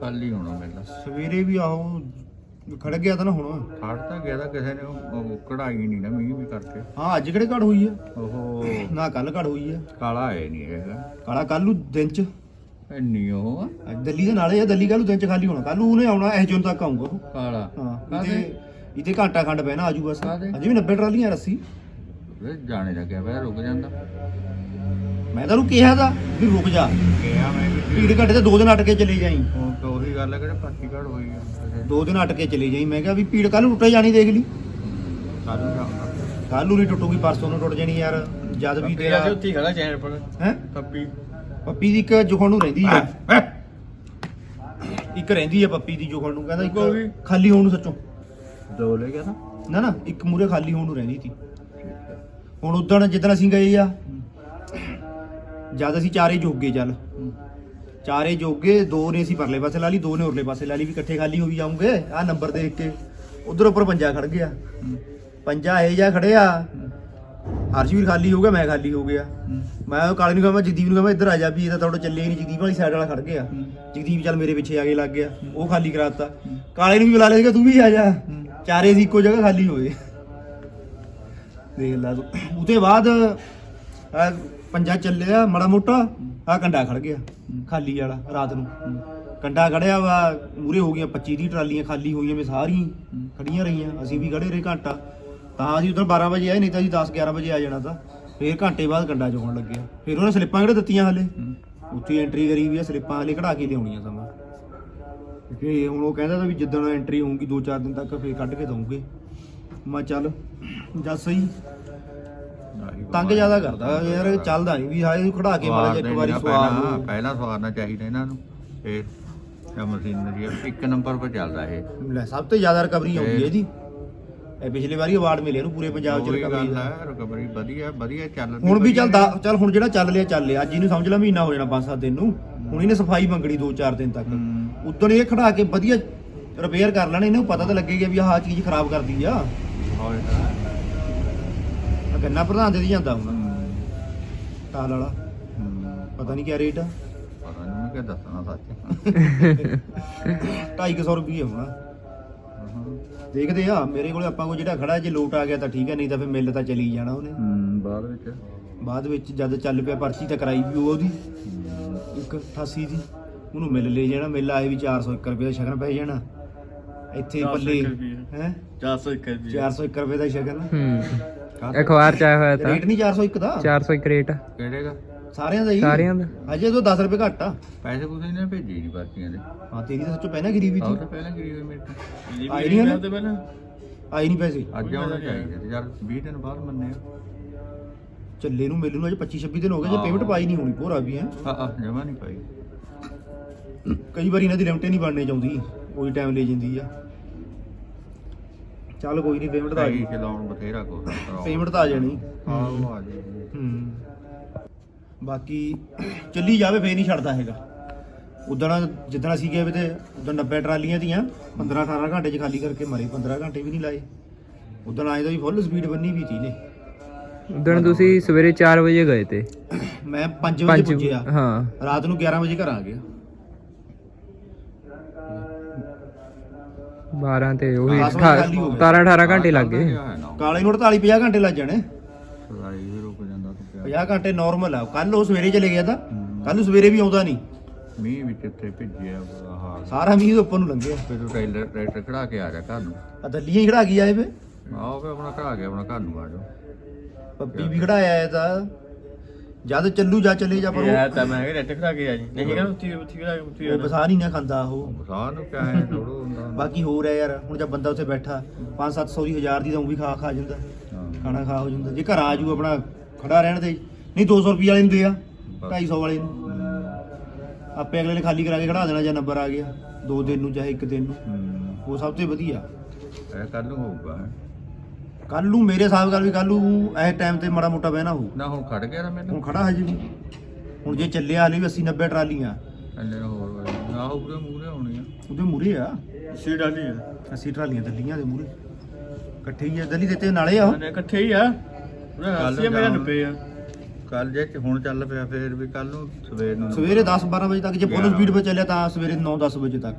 ਕੱਲ ਹੀ ਹੋਣਾ ਮੇਲਾ ਸਵੇਰੇ ਵੀ ਆਹੋ ਖੜ ਗਿਆ ਤਾਂ ਨਾ ਹੁਣ। ਖੜ ਤਾਂ ਗਿਆ ਤਾਂ ਕਿਸੇ ਨੇ ਉਹ- ਉਹ ਕਢਾਈ ਨਹੀਂ ਨਾ ਮੀਂਹ ਵੀ ਕਰਕੇ। ਹਾਂ ਅੱਜ ਕਿਹੜੇ ਘੜ ਹੋਈ ਆ? ਉਹ ਨਾ ਕੱਲ ਘੜ ਹੋਈ ਆ। ਕਾਲਾ ਹੈ ਨਹੀਂ ਹੈਗਾ। ਕਾਲਾ ਕੱਲ ਨੂੰ ਦਿਨ ਚ। ਅੱਜ ਦਿੱਲੀ ਦੇ ਨਾਲੇ ਆ ਦਿੱਲੀ ਕੱਲ ਦਿਨ ਚ ਖਾਲੀ ਹੋਣਾ। ਕੱਲ ਉਹਨੇ ਆਉਣਾ ਇਹ ਜੂਨ ਤੱਕ ਆਊਗਾ ਉਹ। ਕਾਲਾ। ਹਾਂ ਕਾਹਦੇ? ਇਹਦੇ ਇਹਦੇ ਘੰਟਾ ਖੰਡ ਪੈਣਾ ਆਜੂ ਬਸ। ਕਾਹਦੇ? ਅਜੇ ਵੀ 90 ਟਰਾਲੀਆਂ ਰੱਸੀ। ਇਹ ਜਾਣੇ ਲੱਗਿਆ ਪਿਆ ਰੁਕ ਜਾਂਦਾ। ਮੈਂ ਤਾਂ ਉਹਨੂੰ ਕਿਹਾ ਤਾਂ ਵੀ ਰੁਕ ਜਾ। ਗਿਆ ਮੈਂ ਵੀ ਭੀੜ ਘੱਟੇ ਤੇ ਦੋ ਦਿਨ ਅਟ ਕੇ ਚਲੇ ਜਾਈ। ਉਹ ਤਾਂ ਉਹੀ ਗੱਲ ਹੈ ਕਿ ਪਾਰਟੀ ਕਾਰਡ ਹੋਈ ਆ। ਦੋ ਦਿਨ ਅਟ ਕੇ ਚਲੇ ਜਾਈ। ਮੈਂ ਕਿਹਾ ਵੀ ਭੀੜ ਕੱਲ ਟੁੱਟੇ ਜਾਣੀ ਦੇਖ ਲਈ। ਕੱਲ ਕੱਲ ਨਹੀਂ ਟੁੱਟੂਗੀ ਪਰਸੋਂ ਨੂੰ ਟੁੱਟ ਜਾਣੀ ਯਾਰ। ਜਦ ਵੀ ਤੇਰਾ ਤੇਰਾ ਉੱਤੀ ਖੜਾ ਚੈਨਲ ਪਰ। ਹੈ? ਪੱਪੀ ਪੱਪੀ ਦੀ ਇੱਕ ਜੁਖਣ ਨੂੰ ਰਹਿੰਦੀ ਆ। ਇੱਕ ਰਹਿੰਦੀ ਆ ਪੱਪੀ ਦੀ ਜੁਖਣ ਨੂੰ ਕਹਿੰਦਾ? ਇੱਕ ਖਾਲੀ ਹੋਣ ਨੂੰ ਸੱਚੋਂ। ਦੋ ਲੈ ਗਿਆ ਨਾ ਨਾ ਨਾ ਇੱਕ ਮੂਰੇ ਖਾਲੀ ਹੋਣ ਨੂੰ ਰਹਿੰਦੀ ਸੀ। ਹੁਣ ਉਦਣ ਜਿੱਦਣ ਅਸੀਂ ਗਏ ਆ ਜਦ ਅਸੀਂ ਚਾਰੇ ਜੋਗੇ ਚੱਲ। ਚਾਰੇ ਜੋਗੇ ਦੋ ਨੇ ਅਸੀਂ ਪਰਲੇ ਪਾਸੇ ਲਾ ਲਈ ਦੋ ਨੇ ਉਰਲੇ ਪਾਸੇ ਲਾ ਲਈ ਵੀ ਇਕੱਠੇ ਖਾਲੀ ਹੋ ਵੀ ਜਾਉਂਗੇ ਆ ਨੰਬਰ ਦੇਖ ਕੇ ਉਧਰ ਉੱਪਰ ਪੰਜਾ ਖੜ ਗਿਆ। ਪੰਜਾ ਇਹ ਜਾ ਖੜਿਆ ਹਰਸ਼ਵੀਰ ਖਾਲੀ ਹੋ ਗਿਆ ਮੈਂ ਖਾਲੀ ਹੋ ਗਿਆ। ਮੈਂ ਉਹ ਕਾਲੇ ਨੂੰ ਕਹਾਂ ਮੈਂ ਜਗਦੀਪ ਨੂੰ ਕਹਾਂ ਇੱਧਰ ਆ ਜਾ ਵੀ ਇਹ ਤਾਂ ਤੁਹਾਡਾ ਚੱਲਿਆ ਹੀ ਨਹੀਂ ਜਗਦੀਪ ਵਾਲੀ ਸਾਈਡ ਵਾਲਾ ਖੜ ਗਿਆ। ਜਗਦੀਪ ਚੱਲ ਮੇਰੇ ਪਿੱਛੇ ਆ ਕੇ ਲੱਗ ਗਿਆ ਉਹ ਖਾਲੀ ਕਰਾਤਾ। ਕਾਲੇ ਨੂੰ ਵੀ ਬੁਲਾ ਲਿਆ ਸੀਗਾ ਤੂੰ ਵੀ ਆ ਜਾ। ਚਾਰੇ ਸੀ ਇੱਕੋ ਜਗ੍ਹਾ ਖਾਲੀ ਹੋਏ। ਦੇਖ ਲੈ ਤੂੰ। ਉਹਦੇ ਬਾਅਦ ਪੰਜਾ ਚੱਲਿਆ ਮੜਾ ਮੋਟਾ ਆ ਕੰਡਾ ਖੜ ਗਿਆ ਖਾਲੀ ਵਾਲਾ ਰਾਤ ਨੂੰ। ਕੰਡਾ ਖੜਿਆ ਵਾ ਮੂਰੇ ਹੋ ਗਈਆਂ 25 ਦੀ ਟਰਾਲੀਆਂ ਖਾਲੀ ਹੋਈਆਂ ਵੀ ਸਾਰੀਆਂ ਖੜੀਆਂ ਰਹੀਆਂ ਅਸੀਂ ਵੀ ਖੜੇ ਰਹੇ ਘੰਟਾ। ਤਾਂ ਅਸੀਂ ਉਧਰ 12 ਵਜੇ ਆਏ ਨਹੀਂ ਤਾਂ ਅਸੀਂ 10 11 ਵਜੇ ਆ ਜਾਣਾ ਤਾਂ। ਫੇਰ ਘੰਟੇ ਬਾਅਦ ਕੰਡਾ ਚੋਣ ਲੱਗਿਆ ਫਿਰ ਉਹਨੇ ਸਲਿੱਪਾਂ ਕਿਹੜੇ ਦਿੱਤੀਆਂ ਹਲੇ? ਉੱਥੇ ਐਂਟਰੀ ਕਰੀ ਵੀ ਆ ਸਲਿੱਪਾਂ ਹਲੇ ਕਢਾ ਕੇ ਲਿਆਉਣੀਆਂ ਸਮਾਂ। ਕਿਉਂਕਿ ਹੁਣ ਉਹ ਕਹਿੰਦਾ ਤਾਂ ਵੀ ਜਿੱਦਣ ਐਂਟਰੀ ਹੋਊਗੀ 2-4 ਦਿਨ ਤੱਕ ਫੇਰ ਕੱਢ ਕੇ ਦਊਂਗੇ। ਮੈਂ ਚੱਲ ਜਦ ਸਹੀ। ਤੰਗ ਜ਼ਿਆਦਾ ਕਰਦਾ ਯਾਰ ਚੱਲਦਾ ਨਹੀਂ ਵੀ ਹਾਏ ਨੂੰ ਖੜਾ ਕੇ ਮਾਰਾ ਇੱਕ ਵਾਰੀ ਸਵਾਰ ਪਹਿਲਾਂ ਸਵਾਰਨਾ ਚਾਹੀਦਾ ਇਹਨਾਂ ਨੂੰ। ਇਹ ਮਸ਼ੀਨਰੀ ਇੱਕ ਨੰਬਰ 'ਤੇ ਚੱਲਦਾ ਇਹ। ਲੈ ਸਭ ਤੋਂ ਜ਼ਿਆਦਾ ਰਿਕਵਰੀ ਆਉਂਦੀ ਹੈ ਇਹਦੀ। ਇਹ ਪਿਛਲੀ ਵਾਰੀ ਅਵਾਰਡ ਮਿਲਿਆ ਇਹਨੂੰ ਪੂਰੇ ਪੰਜਾਬ ਚ ਰਿਕਵਰੀ ਗੱਲ ਦਾ। ਹੈ ਰਿਕਵਰੀ ਵਧੀਆ ਵਧੀਆ ਚੱਲ ਹੁਣ ਵੀ ਚੱਲ ਦਾ- ਚੱਲ ਹੁਣ ਜਿਹੜਾ ਚੱਲ ਲਿਆ ਚੱਲ ਲਿਆ ਅੱਜ ਇਹਨੂੰ ਸਮਝ ਲਾ ਮਹੀਨਾ ਹੋ ਜਾਣਾ 5-7 ਦਿਨ ਨੂੰ। ਹੁਣ ਇਹਨੇ ਸਫ਼ਾਈ ਮੰਗਣੀ 2-4 ਦਿਨ ਤੱਕ। ਉਦੋਂ ਇਹ ਖੜਾ ਕੇ ਵਧੀਆ ਰਿਪੇਅਰ ਕਰ ਲੈਣਾ ਇਹਨੂੰ ਪਤਾ ਤਾਂ ਲੱਗੇਗਾ ਵੀ ਆਹ ਚੀਜ਼ ਖਰਾਬ ਕਰਦੀ ਆ। ਆਹ ਗੰਨਾ ਪ੍ਰਧਾਨ ਦੇ ਦੀ ਜਾਂਦਾ ਹੁਣ। ਟਾਲ ਵਾਲਾ। ਪਤਾ ਨਹੀਂ ਕਿਆ ਰੇਟ ਆ। ਪਤਾ ਨਹੀਂ ਮੈਂ ਕਿਹਾ ਦੱਸਣਾ ਸੱਚ। 250 ਰੁਪਏ ਹੋਣਾ। ਦੇਖਦੇ ਆ ਮੇਰੇ ਕੋਲੇ ਆਪਾਂ ਕੋ ਜਿਹੜਾ ਖੜਾ ਜੇ ਲੋਟ ਆ ਗਿਆ ਤਾਂ ਠੀਕ ਹੈ ਨਹੀਂ ਤਾਂ ਫਿਰ ਮਿਲ ਤਾਂ ਚਲੀ ਜਾਣਾ ਉਹਨੇ। ਹੂੰ ਬਾਅਦ ਵਿੱਚ? ਬਾਅਦ ਵਿੱਚ ਜਦ ਚੱਲ ਪਿਆ ਪਰਚੀ ਤਾਂ ਕਰਾਈ ਵੀ ਉਹ ਉਹਦੀ ਇੱਕ 88 ਦੀ। ਉਹਨੂੰ ਮਿਲ ਲੈ ਜਾਣਾ ਮਿਲ ਆਏ ਵੀ 401 ਰੁਪਏ ਦਾ ਸ਼ਗਨ ਪੈ ਜਾਣਾ। ਇੱਥੇ 401 ਪੱਲੇ ਰੁਪਏ। ਹੈ? 401 ਰੁਪਏ। 401 ਰੁਪਏ ਦਾ ਸ਼ਗਨ। ਹੂੰ। ਅਖਬਾਰ ਚ ਆਇਆ ਹੋਇਆ ਤਾਂ। ਰੇਟ ਨਹੀਂ 401 ਦਾ? 400 ਇੱਕ ਰੇਟ। ਕਿਹੜੇਗਾ ਸਾਰਿਆਂ ਦਾ ਹੀ? ਸਾਰਿਆਂ ਦਾ। ਅਜੇ ਤੋਂ 10 ਰੁਪਏ ਘੱਟ ਆ। ਪੈਸੇ ਪੂਸੇ ਇਹਨੇ ਭੇਜੀ ਨਹੀਂ ਬਾਕੀਆਂ ਦੇ। ਹਾਂ ਤੇਰੀ ਤਾਂ ਸੱਚੋ ਪਹਿਲਾਂ ਗਰੀਬੀ ਆਹ ਸੀ। ਤਾਂ ਪਹਿਲਾਂ ਗਿਰੀ ਹੋਈ ਮੇਰੇ ਤੋਂ। ਆਈ ਨਹੀਂ ਹਨਾ? ਤੇ ਪਹਿਲਾਂ। ਆਈ ਨਹੀਂ ਪੈਸੇ। ਅੱਜ ਆਉਣਾ ਚਾਹੀਦਾ ਤੇ ਯਾਰ 20 ਦਿਨ ਬਾਅਦ ਮੰਨੇ ਚੱਲੇ ਨੂੰ ਮਿਲੂ ਨੂੰ ਅਜੇ 25 26 ਦਿਨ ਹੋ ਗਏ ਜੇ ਪੇਮੈਂਟ ਪਾਈ ਨਹੀਂ ਹੋਣੀ ਪੂਰਾ ਵੀ ਹੈ। ਹਾਂ ਹਾਂ ਜਮਾ ਨਹੀਂ ਪਾਈ। ਕਈ ਵਾਰੀ ਇਹਨਾਂ ਦੀ ਲਿਮਟ ਹੀ ਨਹੀਂ ਬਣਨੇ ਚਾਹੁੰਦੀ। ਉਹੀ ਟਾਈਮ ਲੈ ਜਾਂਦੀ ਆ। ਚੱਲ ਕੋਈ ਨਹੀਂ ਪੇਮੈਂਟ ਤਾਂ ਆ ਗਈ ਚਲਾਉਣ ਬਥੇਰਾ ਕੋਸ ਪੇਮੈਂਟ ਤਾਂ ਆ ਜਾਣੀ। ਹਾਂ ਉਹ ਆ ਜਾਏਗੀ ਹੂੰ। ਬਾਕੀ ਚੱਲੀ ਜਾਵੇ ਫੇਰ ਨਹੀਂ ਛੱਡਦਾ ਹੈਗਾ। ਉਦਣ ਜਿੱਦਣ ਅਸੀਂ ਗਏ ਵੇ ਤੇ ਉਦੋਂ 90 ਟਰਾਲੀਆਂ ਦੀਆਂ 15 18 ਘੰਟੇ ਚ ਖਾਲੀ ਕਰਕੇ ਮਰੇ 15 ਘੰਟੇ ਵੀ ਨਹੀਂ ਲਾਏ। ਉਦਣ ਆਏ ਤਾਂ ਵੀ ਫੁੱਲ ਸਪੀਡ ਬੰਨੀ ਵੀ ਤੀ ਨੇ ਉਦੋਂ ਤੁਸੀਂ ਸਵੇਰੇ 4 ਵਜੇ ਗਏ ਤੇ। ਮੈਂ 5 ਵਜੇ 5 ਪੁੱਜਿਆ। ਹਾਂ। ਰਾਤ ਨੂੰ 11 ਵਜੇ ਘਰ ਆ ਗਿਆ। 12 ਤੇ ਉਹੀ ਦਸ ਵਜੇ ਖਾਲੀ ਹੋ ਗਿਆ। 17 18 ਘੰਟੇ ਲੱਗ ਗਏ। ਕਾਲੇ ਨੂੰ 48 50 ਘੰਟੇ ਲੱਗ ਜਾਣੇ। 50 ਘੰਟੇ ਨਾਰਮਲ ਆ। ਕੱਲ ਉਹ ਸਵੇਰੇ ਚਲੇ ਗਿਆ ਤਾਂ। ਕੱਲ ਨੂੰ ਸਵੇਰੇ ਵੀ ਆਉਂਦਾ ਨਹੀਂ। ਮੀਂਹ ਵਿੱਚ ਉੱਥੇ ਭਿੱਜਿਆ ਹਾਲ। ਸਾਰਾ ਮੀਂਹ ਉੱਪਰ ਨੂੰ ਲੰਘਿਆ। ਫਿਰ ਤੂੰ ਟ੍ਰੇਲਰ ਟਰੈਕਟਰ ਖੜਾ ਕੇ ਆ ਜਾ ਘਰ ਨੂੰ। ਆ ਦੱਲੀਆਂ ਹੀ ਖੜਾ ਗਈ ਆਏ ਵੇ। ਆਓ ਫੇ ਆਪਣਾ ਘਰ ਆ ਗਿਆ ਆਪਣਾ ਘਰ ਨੂੰ ਆ ਜਾ। ਪੱਪੀ ਵੀ ਖੜਾਇਆ ਹੈ ਤਾਂ। ਜਦ ਚੱਲੂ ਜਾ ਚਲੇ ਜਾ ਪਰ ਉਹ ਯਾਰ ਤਾਂ ਮੈਂ ਕਿਹਾ ਰੈਟ ਖੜਾ ਕੇ ਆ ਜੀ। ਨਹੀਂ ਕਹਿੰਦਾ ਉੱਥੇ ਉੱਥੇ ਖੜਾ ਕੇ ਉੱਥੇ ਉਹ ਬਸਾ ਨਹੀਂ ਨਾ ਖਾਂਦਾ ਉਹ। ਬਸਾਰ ਨੂੰ ਕਿਆ ਹੈ ਥੋੜੋ ਹੁੰਦਾ ਬਾਕੀ ਹੋਰ ਹੈ ਯਾਰ ਹੁਣ ਜਦ ਬੰਦਾ ਉੱਥੇ ਬੈਠਾ 5-700 ਦੀ ਹਜ਼ਾਰ ਦੀ ਤਾਂ ਉਹ ਵੀ ਖਾ ਖਾ ਜਾਂਦਾ। ਹਾਂ। ਖਾਣਾ ਖਾ ਹੋ ਜਾਂਦਾ। ਜੇ ਘਰ ਆ ਜੂ ਆਪਣਾ ਖੜਾ ਰਹਿਣ ਦੇ ਨਹੀਂ 200 ਰੁਪਏ ਵਾਲੇ ਨੂੰ ਦੇ ਆ 250 ਵਾਲੇ ਨੂੰ। ਆਪੇ ਅਗਲੇ ਨੇ ਖਾਲੀ ਕਰਾ ਕੇ ਖੜਾ ਦੇਣਾ ਜਾਂ ਨੰਬਰ ਆ ਗਿਆ। ਦੋ ਦਿਨ ਨੂੰ ਚਾਹੇ ਇੱਕ ਦਿਨ ਨੂੰ। ਹੂੰ। ਉਹ ਸਭ ਤੋਂ ਵਧੀਆ। ਇਹ ਕੱਲ ਨੂੰ ਹੋਊਗਾ ਕੱਲ ਨੂੰ ਮੇਰੇ ਹਿਸਾਬ ਨਾਲ ਵੀ ਕੱਲ ਨੂੰ ਇਸ ਟਾਈਮ ਤੇ ਮਾੜਾ ਮੋਟਾ ਬਹਿਣਾ ਹੋਊ। ਨਾ ਹੁਣ ਖੜ ਗਿਆ ਨਾ ਹੁਣ ਮੈਨੂੰ ਖੜਾ ਹਜੇ ਨਹੀਂ ਹੁਣ ਜੇ ਚੱਲਿਆ ਹਲੇ ਵੀ 80 90 ਟਰਾਲੀਆਂ। ਨੂੰ ਹੋਰ ਹੋਇਆ। ਨਾ। ਉਹਦੇ ਮੂਹਰੇ ਹੋਣੀ ਆ। ਉਹਦੇ ਮੂਰੇ ਆ? ਸੀ ਡਾਲੀ ਆ 80 ਟਰਾਲੀਆਂ ਦੱਲੀਆਂ ਦੇ ਮੂਰੇ ਇਕੱਠੇ ਹੀ ਆ। ਦੱਲੀ ਦਿੱਤੇ ਨਾਲੇ ਆ ਉਹ। ਇਕੱਠੇ ਹੀ ਆ। ਉਹਦਾ ਕੱਲ੍ਹ 80 ਮੇਰਾ ਜਾਣ। 90 ਆ। ਕੱਲ ਜੇ ਕਿ ਹੁਣ ਚੱਲ ਪਿਆ ਫੇਰ ਵੀ ਕੱਲ ਨੂੰ ਸਵੇਰ ਨੂੰ ਸਵੇਰੇ 10 12 ਵਜੇ ਤੱਕ ਜੇ ਫੁੱਲ ਸਪੀਡ 'ਤੇ ਚੱਲਿਆ ਤਾਂ ਸਵੇਰੇ 9 10 ਵਜੇ ਤੱਕ।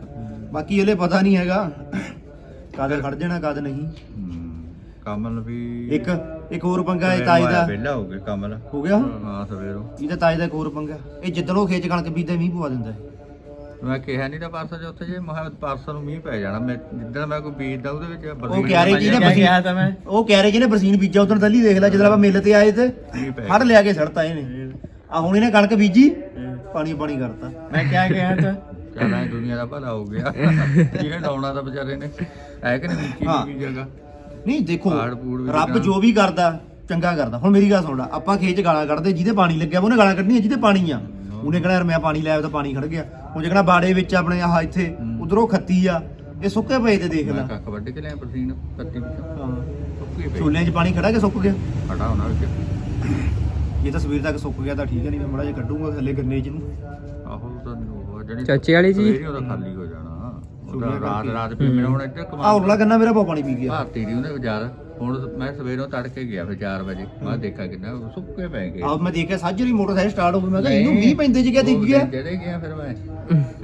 ਬਾਕੀ ਇਹਲੇ ਪਤਾ ਨਹੀਂ ਹੈਗਾ। ਕਦ ਖੜ ਜਾਣਾ ਕਦ ਨਹੀਂ। ਕਮਲ ਵੀ ਇੱਕ ਇੱਕ ਹੋਰ ਪੰਗਾ ਇਹ ਤਾਜ ਦਾ। ਵਿਹਲਾ ਹੋ ਗਿਆ ਕਮਲ। ਹੋ ਗਿਆ? ਹਾਂ ਸਵੇਰੋਂ। ਇਹਦਾ ਤਾਜ ਦਾ ਇੱਕ ਹੋਰ ਪੰਗਾ। ਇਹ ਜਿੱਦਣ ਉਹ ਖੇਚ ਕਣਕ ਬੀਜਦਾ ਮੀਂਹ ਪਵਾ ਦਿੰਦਾ ਹੈ। ਮੈਂ ਕਿਹਾ ਨਹੀਂ ਤਾਂ ਪਰਸੋਂ ਜੇ ਉੱਥੇ ਜੇ ਮਹਾ ਪਰਸੋਂ ਨੂੰ ਮੀਂਹ ਪੈ ਜਾਣਾ। ਮੈਂ ਜਿੱਦਣ ਮੈਂ ਕੋਈ ਬੀਜਦਾ ਉਹਦੇ ਵਿੱਚ ਉਹ ਕਹਿ ਰਹੇ ਜੀ ਨੇ ਬਰਸੀਨ ਕਿਹਾ ਤਾਂ ਮੈਂ ਉਹ ਕਹਿ ਰਹੇ ਜਿਹਨੇ ਬਰਸੀਨ ਬੀਜਾ ਉਦੋਂ ਦੱਲੀ ਦੇਖ ਲੈ ਜਦੋਂ ਆਪਾਂ ਮਿਲ ਤੇ ਆਏ ਤੇ ਫੜ ਲਿਆ ਕੇ ਸੜਤਾ ਇਹਨੇ। ਆ ਹੁਣ ਇਹਨੇ ਕਣਕ ਬੀਜੀ ਪਾਣੀ ਪਾਣੀ ਕਰਤਾ। ਮੈਂ ਕਿਆ ਕਿਹਾ ਤਾਂ ਚੱਲ ਐ ਦੁਨੀਆ ਦਾ ਭਲਾ ਹੋ ਗਿਆ। ਜਿਹਨੇ ਲਾਉਣਾ ਤਾਂ ਵਿਚਾਰੇ ਨੇ। ਐ ਕਿ ਨਹੀਂ ਹਾਂ। ਵੀ ਜਗ੍ਹਾ? ਨਹੀਂ ਦੇਖੋ ਰੱਬ ਜਿੱਦਾਂ- ਜੋ ਵੀ ਕਰਦਾ ਚੰਗਾ ਕਰਦਾ। ਹੁਣ ਮੇਰੀ ਗੱਲ ਸੁਣ ਲੈ ਆਪਾਂ ਖੇਤ 'ਚ ਗਾਲਾਂ ਕੱਢਦੇ ਜਿਹਦੇ ਪਾਣੀ ਲੱਗਿਆ ਉਹਨੇ ਗਾਲਾਂ ਕੱਢਣੀਆਂ ਜਿਹਦੇ ਪਾਣੀ ਆ। ਉਹਨੇ ਕਹਣਾ ਯਾਰ ਮੈਂ ਪਾਣੀ ਲਾਇਆ ਤਾਂ ਪਾਣੀ ਖੜ ਗਿਆ। ਹੁਣ ਜਿਹੜਾ ਬਾੜੇ ਵਿੱਚ ਆਪਣੇ ਆਹ ਇੱਥੇ ਉਧਰੋਂ ਖੱਤੀ ਆ ਇਹ ਸੁੱਕੇ ਪਏ ਤੇ ਦੇਖ ਲੈ। ਮੈਂ ਕੱਖ ਵੱਢ ਕੇ ਲਿਆ ਪਰਸੀਨ ਵਿੱਚੋਂ। ਹਾਂ। ਸੁੱਕੀ ਪਈ ਛੋਲਿਆਂ 'ਚ ਪਾਣੀ ਖੜਾ ਕੇ ਸੁੱਕ ਗਿਆ? ਖੜਾ ਹੋਣਾ ਵਿੱਚ। ਜੇ ਤਾਂ ਸਵੇਰ ਤੱਕ ਸੁੱਕ ਗਿਆ ਤਾਂ ਠੀਕ ਹੈ ਨਹੀਂ ਤਾਂ ਮੜਾ ਜਿਹਾ ਕੱਢੂਗਾ ਥੱਲੇ ਗੰਨੇ 'ਚ ਨੂੰ। ਆਹੋ ਤਾਂ ਉਹ ਜਿਹੜੀ ਚਾਚੇ ਵਾਲੀ ਜੀ? ਸਵੇਰੇ ਉਹਦਾ ਖਾਲੀ ਹੋ ਜਾਣਾ। ਉਹਦਾ ਰਾਤ ਰਾਤ ਪੀ ਮੇਰਾ ਹੁਣ ਇੱਧਰ ਆਹ ਕਮਾਲ ਉਰਲਾ ਗੰਨਾ ਮੇਰਾ ਬਹੁਤ ਪਾਣੀ ਪੀ ਗਿਆ। ਭਾਰਤੀ ਦੀ ਉਹਨੇ ਵਿਚਾਰ ਹੁਣ ਮੈਂ ਸਵੇਰੋਂ ਤੜਕੇ ਗਿਆ ਫਿਰ 4 ਵਜੇ। ਮੈਂ ਦੇਖਾ ਕਿੰਨਾ ਸੁੱਕੇ ਪੈ ਗਏ। ਆਪ ਮੈਂ ਦੇਖਿਆ ਸਾਜਰੀ ਮੋਟਰਸਾਈਕਲ ਸਟਾਰਟ ਹੋ ਗਈ ਮੈਂ ਕਿਹਾ ਇਹਨੂੰ ਮੀਂਹ ਪੈਂਦੇ ਗਿਆ ਦਿਖ ਗਿਆ? ਜਿਹੜੇ ਗਿਆ ਫਿਰ ਮੈਂ।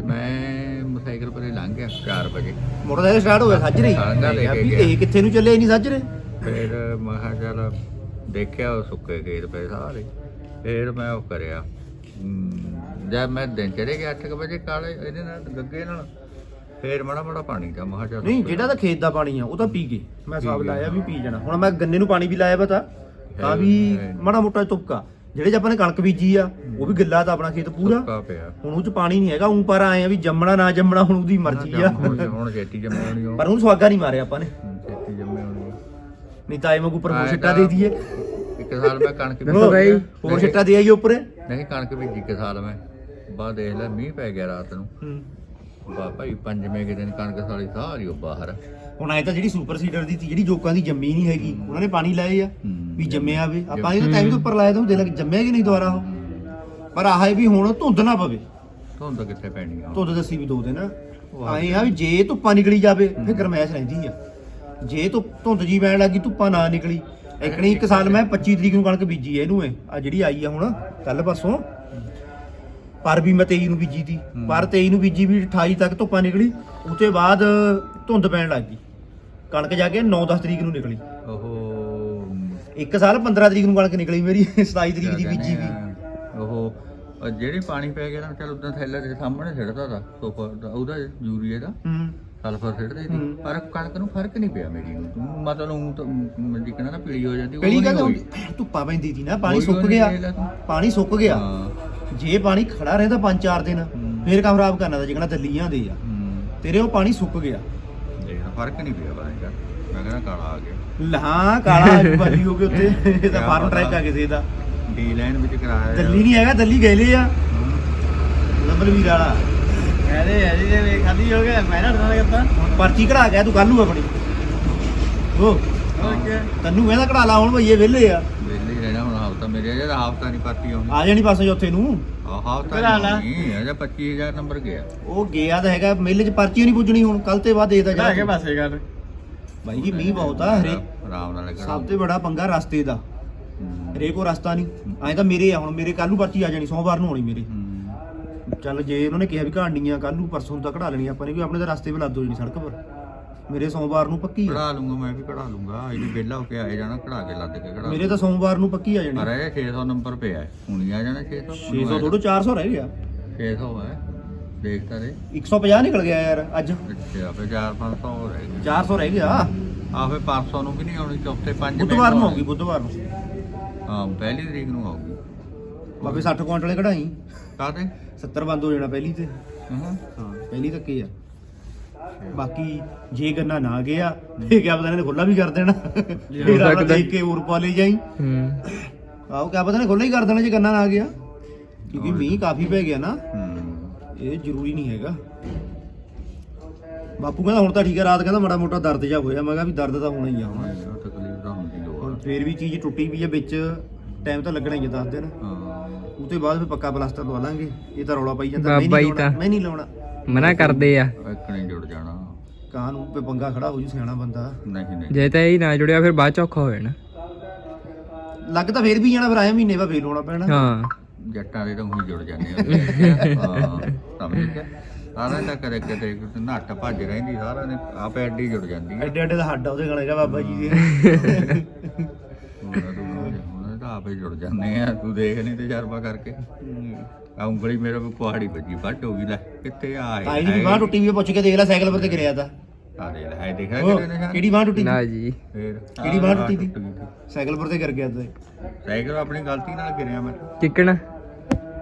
ਮੈਂ ਮੋਟਰਸਾਈਕਲ ਪਰੇ ਲੰਘ ਗਿਆ 4 ਵਜੇ। ਮੋਟਰਸਾਈਕਲ ਸਟਾਰਟ ਹੋ ਗਿਆ ਸਾਜਰੀ? ਵੀ। ਇਹ ਕਿੱਥੇ ਨੂੰ ਚੱਲੇ ਨਹੀਂ ਸਾਜਰੇ? ਫਿਰ ਮੈਂ ਕਿਹਾ ਚੱਲ ਦੇਖਿਆ ਉਹ ਸੁੱਕੇ ਖੇਤ ਪਏ ਸਾਰੇ। ਫਿਰ ਮੈਂ ਉਹ ਕਰਿਆ। ਜਦ ਮੈਂ ਦਿਨ ਚੜੇ ਗਿਆ 8 ਵਜੇ ਕਾਲੇ ਇਹਦੇ ਨਾਲ ਗੱਗੇ ਨਾਲ। ਫਿਰ ਮਾੜਾ ਮਾੜਾ ਪਾਣੀ ਦਾ ਮੈਂ ਕਿਹਾ ਚੱਲ ਨਹੀਂ ਜਿਹੜਾ ਤਾਂ ਖੇਤ ਦਾ ਪਾਣੀ ਆ ਉਹ ਤਾਂ ਪੀ ਗਏ। ਮੈਂ ਹਿਸਾਬ ਲਾਇਆ ਵੀ ਪੀ ਜਾਣਾ। ਹੁਣ ਮੈਂ ਗੰਨੇ ਨੂੰ ਪਾਣੀ ਵੀ ਲਾਇਆ ਪਤਾ ਤਾਂ ਵੀ। ਮਾੜਾ ਮੋਟਾ ਤੁਪਕਾ। ਜਿਹੜੇ ਚ ਆਪਾਂ ਨੇ ਕਣਕ ਬੀਜੀ ਆ ਉਹ ਵੀ ਗਿੱਲਾ ਤਾਂ ਆਪਣਾ ਖੇਤ ਪੂਰਾ। ਹੁਣ ਉਹ ਚ ਪਾਣੀ ਨਹੀਂ ਹੈਗਾ ਉਂ ਪਰ ਆਏ ਆ ਵੀ ਜੰਮਣਾ ਨਾ ਜੰਮਣਾ ਹੁਣ ਉਹਦੀ ਮਰਜ਼ੀ ਆ। ਹੁਣ ਹੁਣ ਛੇਤੀ ਜੰਮੇ ਹੋਣੀ ਉਹ ਪਰ ਉਹਨੂੰ ਸਵਾਗਾ ਨਹੀਂ ਮਾਰਿਆ ਆਪਾਂ ਨੇ। ਛੇਤੀ ਜੰਮੇ ਹੋਣੀ। ਨਹੀਂ ਤਾਂ ਐਵੇਂ ਉੱਪਰ ਤਾਂ ਦੇ ਦਈਏ। ਇੱਕ ਸਾਲ ਮੈਂ ਕਣਕ ਬਾਈ। ਹੋਰ ਛਿੱਟਾ ਦੇ ਆਈਏ ਉੱਪਰ। ਨਹੀਂ ਕਣਕ ਬੀਜੀ ਇੱਕ ਸਾਲ ਮੈਂ। ਬਾਅਦ ਦੇਖ ਲੈ ਮੀਂਹ ਪੈ ਗਿਆ ਰਾਤ ਨੂੰ। ਬਾ ਭਾਈ ਪੰਜਵੇਂ ਕੁ ਦਿਨ ਕਣਕ ਸਾਲੀ ਸਾਰੀ ਉਹ ਬਾਹਰ ਹੁਣ ਐ ਤਾਂ ਜਿਹੜੀ ਸੁਪਰ ਸੀਡਰ ਦੀ ਤੀ, ਜਿਹੜੀ ਜੋਕਾਂ ਦੀ ਜੰਮੀ ਨਹੀਂ ਹੈਗੀ ਉਹਨਾਂ ਨੇ ਪਾਣੀ ਲਾਏ ਆ। ਵੀ ਜੰਮਿਆ ਵੇ। ਆਪਾਂ ਇਹਦੇ ਟਾਈਮ ਤੋਂ ਉੱਪਰ ਲਾਇਆ ਤਾਂ ਉਹ ਦੇਖ ਜੰਮਿਆ ਕਿ ਨਹੀਂ ਦੁਬਾਰਾ ਉਹ? ਪਰ ਆਹ ਹੈ ਵੀ ਹੁਣ ਧੁੰਦ ਨਾ ਪਵੇ। ਧੁੰਦ ਕਿੱਥੇ ਪੈਣੀ ਆ ਧੁੰਦ ਦੱਸੀ ਵੀ ਦੋ ਦਿਨ। ਆਏ ਆ ਵੀ ਜੇ ਧੁੱਪਾਂ ਨਿਕਲੀ ਜਾਵੇ ਫਿਰ ਗਰਮੈਸ਼ ਰਹਿੰਦੀ ਆ। ਜੇ ਧੁੱਪ ਧੁੰਦ ਜੀ ਪੈਣ ਲੱਗੀ ਧੁੱਪਾਂ ਨਾ ਨਿਕਲੀ। ਇਕਣੀ ਇੱਕ ਸਾਲ ਮੈਂ 25 ਤਰੀਕ ਨੂੰ ਕਣਕ ਬੀਜੀ ਐ ਇਹਨੂੰ ਆ ਜਿਹੜੀ ਆਈ ਆ ਹੁਣ ਕੱਲ ਪਾਸੋਂ ਪਰ ਵੀ ਮੈਂ 23 ਨੂੰ ਬੀਜੀ ਤੀ ਪਰ 23 ਨੂੰ ਬੀਜੀ ਵੀ 28 ਤੱਕ ਧੁੱਪਾਂ ਨਿਕਲੀ ਉਤੇ ਬਾਅਦ ਧੁੰਦ ਪੈਣ ਲੱਗ ਗਈ। ਕਣਕ ਜਾ ਕੇ 9-10 ਤਰੀਕ ਨੂੰ ਨਿਕਲੀ। ਉਹ ਇੱਕ ਸਾਲ 15 ਤਰੀਕ ਨੂੰ ਕਣਕ ਨਿਕਲੀ ਮੇਰੀ 27 ਤਰੀਕ ਦੀ ਬੀਜੀ ਵੀ। ਉਹ ਜਿਹੜੀ ਪਾਣੀ ਪੈ ਗਿਆ ਨਾ ਚਲ ਉਦੋਂ ਥੈਲੇ ਦੇ ਸਾਹਮਣੇ ਛਿੜਦਾ ਦਾ ਸੋਫਾ ਦਾ ਉਹਦਾ ਯੂਰੀਏ ਦਾ। ਹੂੰ। ਸਲਫਰ ਛਿੜਦੇ ਸੀ। ਪਰ ਕਣਕ ਨੂੰ ਫ਼ਰਕ ਨਹੀਂ ਪਿਆ ਮੇਰੀ ਨੂੰ। ਮਤਲਬ ਉਹ ਤਾਂ ਜਿਕਣਾ ਨਾ ਪੀਲੀ ਹੋ ਜਾਂਦੀ ਉਹ ਨਹੀਂ ਹੋਈ। ਧੁੱਪਾਂ ਪੈਂਦੀ ਸੀ ਨਾ ਪਾਣੀ ਸੁੱਕ ਗਿਆ। ਪਾਣੀ ਸੁੱਕ ਗਿਆ। ਜੇ ਪਾਣੀ ਖੜਾ ਰਹਿੰਦਾ 5-4 ਦਿਨ ਹੂੰ। ਫੇਰ ਕੰਮ ਖਰਾਬ ਕਰਨਾ ਦਾ ਜਿਕਣਾ ਦੱਲੀਆਂ ਦੇ ਆ। ਹੂੰ। ਤੇਰੇ ਉਹ ਪਾਣੀ ਸੁੱਕ ਗਿਆ। ਦੇਖ ਫ਼ਰਕ ਨਹੀਂ ਪਿਆ ਪਾਣੀ ਦਾ ਮੈਂ ਕਹਿੰਦਾ ਕਾਲਾ ਆ ਗਿਆ। ਲਹਾਂ ਕਾਲਾ ਬਾਜੀ ਹੋ ਗਿਆ ਉੱਤੇ ਇਹ ਤਾਂ ਕਿਆ ਫਾਰਮ ਪਤਾ। ਟਰੈਕ ਆ ਕਿਸੇ ਦਾ। ਡੀ ਲਾਈਨ ਵਿੱਚ ਕਰਾਇਆ ਦੱਲੀ ਨਹੀਂ ਹੈਗਾ ਦੱਲੀ ਗਏ ਆ। ਲੰਬਲ ਵੀਰ ਵਾਲਾ। ਕਹਦੇ ਅਜੀ ਜੇ ਵੇ ਖਾਲੀ ਹੋ ਗਿਆ ਮੈਂ ਨਾ ਡਰਨਾ ਕਰਤਾ ਪਰਚੀ ਕਢਾ ਗਿਆ ਤੂੰ ਕੱਲ ਨੂੰ ਆਪਣੀ। ਉਹ ਕੀ ਤੈਨੂੰ ਕਹਿੰਦਾ ਕਢਾ ਲਾ ਹੁਣ ਭਈਏ ਵਿਹਲੇ ਆ। ਹੁਣ ਹਫਤਾ ਮੇਰੇ ਜਿਹੜਾ ਹਫਤਾ ਨਹੀਂ ਪਾਤੀ ਆਉਣੀ ਆ ਜਾਣੀ ਪਾਸੋਂ ਚੌਥੇ ਨੂੰ? ਆਹ ਹਫਤਾ ਕਰਾ ਲਾ। ਨਹੀਂ ਅਜਾ 25000 ਨੰਬਰ ਗਿਆ। ਉਹ ਗਿਆ ਤਾਂ ਹੈਗਾ ਮੇਲੇ 'ਚ ਪਰਚੀ ਨਹੀਂ ਪੁੱਜਣੀ ਹੁਣ ਕੱਲ ਤੇ ਬਾਅਦ ਦੇਦਾ ਜਾ ਜਾ ਕੇ ਪਾਸੇ ਕਰ ਬਾਈ ਜੀ ਮੀਂਹ ਬਹੁਤ ਆ ਹਰੇ ਆਰਾਮ ਨਾਲ ਕਰਾ ਸਭ ਤੋਂ ਬੜਾ ਪੰਗਾ ਰਸਤੇ ਦਾ। ਹੂੰ। ਹਰੇਕ ਕੋ ਰਸਤਾ ਨਹੀਂ। ਐਂ ਤਾਂ ਮੇਰੇ ਆ ਹੁਣ ਮੇਰੇ ਕੱਲ ਨੂੰ ਪਰਚੀ ਆ ਜਾਣੀ ਸੋਮਵਾਰ ਨੂੰ ਹੋਣੀ ਮੇਰੇ। ਚੱਲ ਜੇ ਉਹਨਾਂ ਨੇ ਕਿਹਾ ਵੀ ਕਹਾਣੀ ਆ ਕੱਲ ਨੂੰ ਪਰਸੋਂ ਨੂੰ ਤਾਂ ਕਢਾ ਲੈਣੀ ਆਪਾਂ ਨੇ ਵੀ ਆਪਣੇ ਤਾਂ ਰਸਤੇ 'ਤੇ ਲੱਦ ਹੋ ਜਾਣੀ ਸੜਕ ਪਰ। ਮੇਰੇ ਸੋਮਵਾਰ ਨੂੰ ਪੱਕੀ ਆ। ਕਢਾ ਲੂੰਗਾ ਮੈਂ ਵੀ ਕਢਾ ਲੂੰਗਾ। ਇਹ ਵਿਹਲਾ ਹੋ ਕੇ ਆਏ ਜਾਣਾ ਕਢਾ ਕੇ ਲੱਦ ਕੇ ਕਢਾ ਮੇਰੇ ਤਾਂ ਸੋਮਵਾਰ ਨੂੰ ਪੱਕੀ ਆ ਜਾਣੀ। ਪਰ ਇਹ 600 ਨੰਬਰ ਪਿਆ ਹੈ। ਹੁਣ ਹੀ ਆ ਜਾਣਾ 600 600 ਥੋੜੋ 400 ਰਹਿ ਗਿਆ। 600 ਹੈ। ਦੇਖਤਾ ਦੇ 150 ਨਿਕਲ ਗਿਆ ਯਾਰ ਅੱਜ। ਅੱਛਾ ਫਿਰ 4-500 ਹੋ ਰਹੇ 400 ਰਹਿ ਗਿਆ। ਆ ਫਿਰ 500 ਨੂੰ ਵੀ ਨਹੀਂ ਆਉਣੀ ਚੌਥੇ ਪੰਜ ਬੁੱਧਵਾਰ ਨੂੰ ਆਉਗੀ ਬੁੱਧਵਾਰ ਨੂੰ। ਹਾਂ ਪਹਿਲੀ ਤਰੀਕ ਨੂੰ ਆਉਗੀ ਬਾਬੇ 60 ਕੁਆਂਟਲੇ ਕਢਾਈ। ਕਾਹਦੇ 70 ਬੰਦ ਹੋ ਜਾਣਾ ਪਹਿਲੀ ਤੇ। ਹਾਂ। ਹਾਂ ਪਹਿਲੀ ਤੱਕ ਹੀ ਆ। ਬਾਕੀ ਜੇ ਗੰਨਾ ਨਾ ਗਿਆ ਫੇਰ ਕਿਆ ਪਤਾ ਇਹਨੇ ਖੁੱਲਾ ਵੀ ਕਰ ਦੇਣਾ। ਫੇਰ ਆਪਾਂ ਸਕਦਾ। ਦੇਖ ਕੇ ਹੋਰ ਪਾ ਲਈ ਜਾਈ। ਹੂੰ। ਆਹੋ ਕਿਆ ਪਤਾ ਨੇ ਖੁੱਲਾ ਹੀ ਕਰ ਦੇਣਾ ਜੇ ਗੰਨਾ ਨਾ ਗਿਆ। ਕਿਉਂਕਿ ਮੀਂਹ ਕਾਫੀ ਪੈ ਗਿਆ ਨਾ। ਇਹ ਜ਼ਰੂਰੀ ਨਹੀਂ ਹੈਗਾ। ਬਾਪੂ ਕਹਿੰਦਾ ਹੁਣ ਤਾਂ ਠੀਕ ਹੈ ਰਾਤ ਕਹਿੰਦਾ ਮਾੜਾ ਮੋਟਾ ਦਰਦ ਜਾ ਹੋਇਆ। ਮੈਂ ਕਿਹਾ ਵੀ ਦਰਦ ਤਾਂ ਹੋਣਾ ਹੀ ਆ। ਹੁਣ ਉਹ ਤਕਲੀਫ ਤਾਂ ਹੁੰਦੀ ਲੋੜ ਹੁਣ ਫੇਰ ਵੀ ਚੀਜ਼ ਟੁੱਟੀ ਵੀ ਹੈ ਵਿੱਚ। ਟਾਈਮ ਤਾਂ ਲੱਗਣਾ ਹੀ ਹੈ 10 ਦਿਨ। ਹਾਂ। ਉਹ ਤੋਂ ਬਾਅਦ ਫਿਰ ਪੱਕਾ ਪਲਾਸਟਰ ਲਵਾ ਲਾਂਗੇ। ਇਹ ਤਾਂ ਰੌਲਾ ਪਾਈ ਜਾਂਦਾ। ਮੈਂ ਬਾਬਾ ਨਹੀਂ ਲਾਉਣਾ ਤਾਂ- ਮੈਂ ਨਹੀਂ ਲਾਉਣਾ। ਮਨਾ ਕਰਦੇ ਆ। ਇੱਕ ਨਹੀਂ ਜੁੜ ਜਾਣਾ। ਕਾਂ ਨੂੰ ਤੇ ਪੰਗਾ ਖੜਾ ਹੋ ਜੂ ਸਿਆਣਾ ਬੰਦਾ। ਨਹੀਂ ਨਹੀਂ। ਜੇ ਤਾਂ ਇਹ ਨਾ ਜੁੜਿਆ ਫਿਰ ਬਾਅਦ ਚ ਔਖਾ ਹੋ ਜਾਣਾ। ਲੱਗ ਤਾਂ ਫੇਰ ਵੀ ਜਾਣਾ ਫਿਰ ਆਏ ਮਹੀਨੇ ਬਾਅਦ ਫੇਰ ਲਾਉਣਾ ਪੈਣਾ। ਹਾਂ। ਜੱਟਾਂ ਦੇ ਤਾਂ ਉਹੀ ਜੁੜ ਜਾਂਦੇ ਆ। ਹਾਂ ਸਮਝ ਗਿਆ ਸਾਰਾ ਤਾਂ ਕਦੇ ਕਦੇ ਨੱਟ ਭੱਜ ਰਹਿੰਦੀ ਸਾਰਾ ਨੇ ਆਪ ਐਡੀ ਜੁੜ ਜਾਂਦੀ ਹੈ। ਐਡੇ ਐਡੇ ਦਾ ਹੱਡ ਆ ਉਹਦੇ ਗਲੇ ਦਾ ਬਾਬਾ ਜੀ ਦੇ। ਹੁਣ ਤਾਂ ਆਪੇ ਜੁੜ ਜਾਂਦੇ ਆ ਤੂੰ ਦੇਖ ਨਹੀਂ ਤਜਰਬਾ ਕਰਕੇ। ਆ ਉਂਗਲੀ ਮੇਰੇ ਕੋ ਕੁਹਾੜੀ ਵੱਜੀ ਵੱਟ ਹੋ ਗਈ ਲੈ ਕਿੱਥੇ ਆਏ ਆਈ ਦੀ ਬਾਹ ਟੁੱਟੀ ਵੀ ਆ, ਪੁੱਛ ਕੇ ਦੇਖ ਲੈ ਸਾਈਕਲ ਪਰ ਤੇ ਗਿਰਿਆ ਤਾਂ। ਆ ਦੇ ਲੈ ਉਹ, ਕਿਤੇ ਨਿਸ਼ਾਨ ਕਿਹੜੀ ਬਾਹ ਟੁੱਟੀ? ਨਾ ਜੀ। ਫੇਰ ਕਿਹੜੀ ਬਾਂਹ ਟੁੱਟੀ ਸੀ? ਗਈ ਸਾਈਕਲ ਪਰ ਤੇ ਗਿਰ ਗਿਆ ਤੇ। ਸਾਈਕਲ ਆਪਣੀ ਗਲਤੀ ਨਾਲ ਗਿਰਿਆ ਮੈਂ। ਚਿੱਕਣ?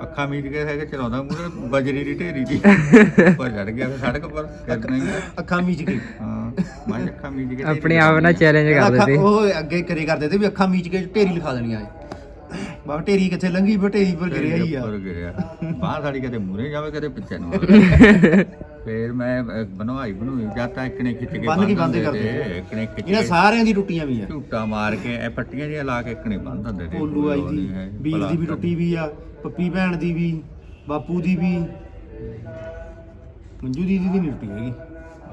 ਅੱਖਾਂ ਮੀਚ ਕੇ ਸਾਈਕਲ ਚਲਾਉਂਦਾ ਮੂਰੇ ਬਜਰੀ ਦੀ ਢੇਰੀ ਦੀ। ਪਰ ਚੜ ਗਿਆ ਫਿਰ ਸੜਕ ਪਰ ਕਰਨਾ ਹੀ ਆ। ਅੱਖਾਂ ਮੀਚ ਕੇ ਹਾਂ ਮੈਂ ਅੱਖਾਂ ਮੀਚ ਕੇ ਢੇਰੀ ਆਪਣੇ ਆਪ ਨਾਲ ਚੈਲੰਜ ਕਰ ਅੱਖਾਂ- ਦਿੱਤੇ ਉਹ ਅੱਗੇ ਕਰੇ ਕਰਦੇ ਤੇ ਵੀ ਅੱਖਾਂ ਮੀਚ ਕੇ ਢੇਰੀ ਲਿਖਾ ਦੇਣੀਆਂ ਬਾਬਾ ਢੇਰੀ ਕਿੱਥੇ ਲੰਗੀ ਢੇਰੀ ਪਰ ਗਿਰਿਆ ਹੀ ਆ। ਉੱਪਰ ਗਿਰਿਆ। ਬਾਹਰ ਸਾਡੀ ਕਦੇ ਮੂਰੇ ਜਾਵੇ ਕਦੇ ਪਿੱਛੇ ਨੂੰ ਆਵੇ। ਫੇਰ ਮੈਂ ਅਹ, ਬਣਵਾਈ ਬਣਵਾਈ। ਜਾਂ ਤਾਂ ਇੱਕ ਨੇ ਖਿੱਚ ਕੇ ਬੰਨ੍ਹ ਕੇ ਬੰਦ ਕਰਦੇ ਤੇ, ਇੱਕ ਨੇ ਖਿੱਚ ਇਹਨਾਂ ਕੇ ਸਾਰਿਆਂ ਦੀ ਟੁੱਟੀਆਂ ਵੀ ਆ। ਝੂਟਾ ਮਾਰ ਕੇ ਇਹ ਪੱਟੀਆਂ ਜਿਹੀਆਂ ਲਾ ਕੇ ਇੱਕ ਨੇ ਬੰਨ ਦਿੰਦੇ ਤੇ ਕੋਲੂ ਆਈ ਦੀ ਵੀਰ ਦੀ ਵੀ ਟੁੱਟੀ ਵੀ ਆ ਪੱਪੀ ਭੈਣ ਦੀ ਵੀ ਬਾਪੂ ਦੀ ਵੀ। ਮੰਜੂ ਦੀਦੀ ਦੀ ਨਹੀਂ ਟੁੱਟੀ ਹੈਗੀ।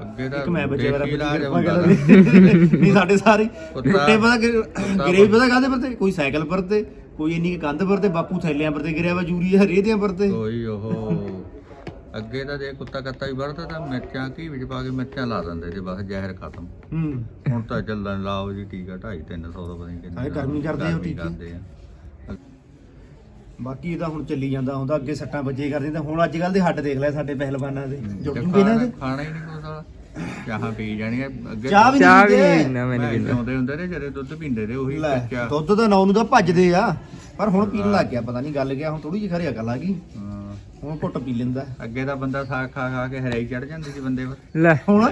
ਅੱਗੇ ਇੱਕ ਮੈਂ ਬੱਚੇ ਵਾਲਾ। ਨਹੀਂ ਸਾਡੇ ਸਾਰੇ ਟੁੱਟੇ ਪਤਾ ਗਿਰੇ ਵੀ ਪਤਾ ਕਾਹਦੇ ਪਰ ਤੇ ਕੋਈ ਸਾਈਕਲ ਪਰ ਤੇ। ਕੋਈ ਇੰਨੀ ਕੁ ਕੰਧ ਪਰ ਤੇ ਬਾਪੂ ਥੈਲਿਆਂ ਪਰ ਤੇ ਗਿਰਿਆ ਵਾ ਜੂਰੀ ਹਰੇ ਦੇ ਪਰ ਤੇ ਕੋਈ ਉਹ। ਅੱਗੇ ਤਾਂ ਜੇ ਕੁੱਤਾ ਕੱਤਾ ਹੀ ਵਰਦਾ ਤਾਂ ਮਿਰਚਾਂ ਕੀ ਵਿੱਚ ਪਾ ਕੇ ਮਿਰਚਾਂ ਲਾ ਦਿੰਦੇ ਸੀ ਬਸ ਜ਼ਹਿਰ ਖਤਮ। ਹੂੰ। ਹੁਣ ਤਾਂ ਚੱਲਣ ਲਾਓ ਜੀ ਟੀਕਾ 2.5 300 ਦਾ ਪਤਾ ਨਹੀਂ ਕਿੰਨਾ ਹਾਏ, ਗਰਮੀ ਕਰਦੇ ਉਹ ਗਰਮੀ ਟੀਕੇ। ਕਰਦੇ ਆ। ਬਾਕੀ ਇਹ ਤਾਂ ਹੁਣ ਚੱਲੀ ਜਾਂਦਾ ਹੁੰਦਾ ਅੱਗੇ ਸੱਟਾਂ ਵੱਜੇ ਕਰਦੇ ਤਾਂ ਹੁਣ ਅੱਜ ਕੱਲ ਦੇ ਹੱਡ ਦੇਖ ਲੈ ਸਾਡੇ ਪਹਿਲਵਾਨਾਂ ਦੇ ਜੁੜ ਜੂਗੇ ਇਹਨਾਂ ਦੇ। ਖਾਣਾ ਹੀ ਨਹੀਂ ਕੋਈ ਸਾਲਾ। ਚਾਹਾਂ ਪੀ ਜਾਣੀਆਂ ਅੱਗੇ ਚਾਹ ਵੀ ਚਾਹ ਨਹੀਂ ਵੀ ਪੀਂਦੇ। ਨਾ ਮੈਂ ਨਹੀਂ ਪੀਂਦਾ ਆਉਂਦੇ ਹੁੰਦੇ ਨੇ ਜਿਹੜੇ ਦੁੱਧ ਪੀਂਦੇ ਨੇ ਉਹੀ ਲੈ ਕੱਚਾ ਦੁੱਧ ਤਾਂ ਨੌ ਨੂੰ ਤਾਂ ਭੱਜਦੇ ਆ ਪਰ ਹੁਣ ਪੀਣ ਲੱਗ ਗਿਆ ਪਤਾ ਨਹੀਂ ਗੱਲ ਗਿਆ ਹੁਣ ਥੋੜੀ ਜਿਹੀ ਖਰੇ ਅਕਲ ਆ ਗਈ। ਹਾਂ। ਹੁਣ ਘੁੱਟ ਪੀ ਲੈਂਦਾ। ਅੱਗੇ ਤਾਂ ਬੰਦਾ ਸਾਗ ਖਾ ਖਾ ਕੇ ਹਰਾਈ ਚੜ ਜਾਂਦੀ ਸੀ ਬੰਦੇ ਪਰ ਲੈ। ਹੁਣ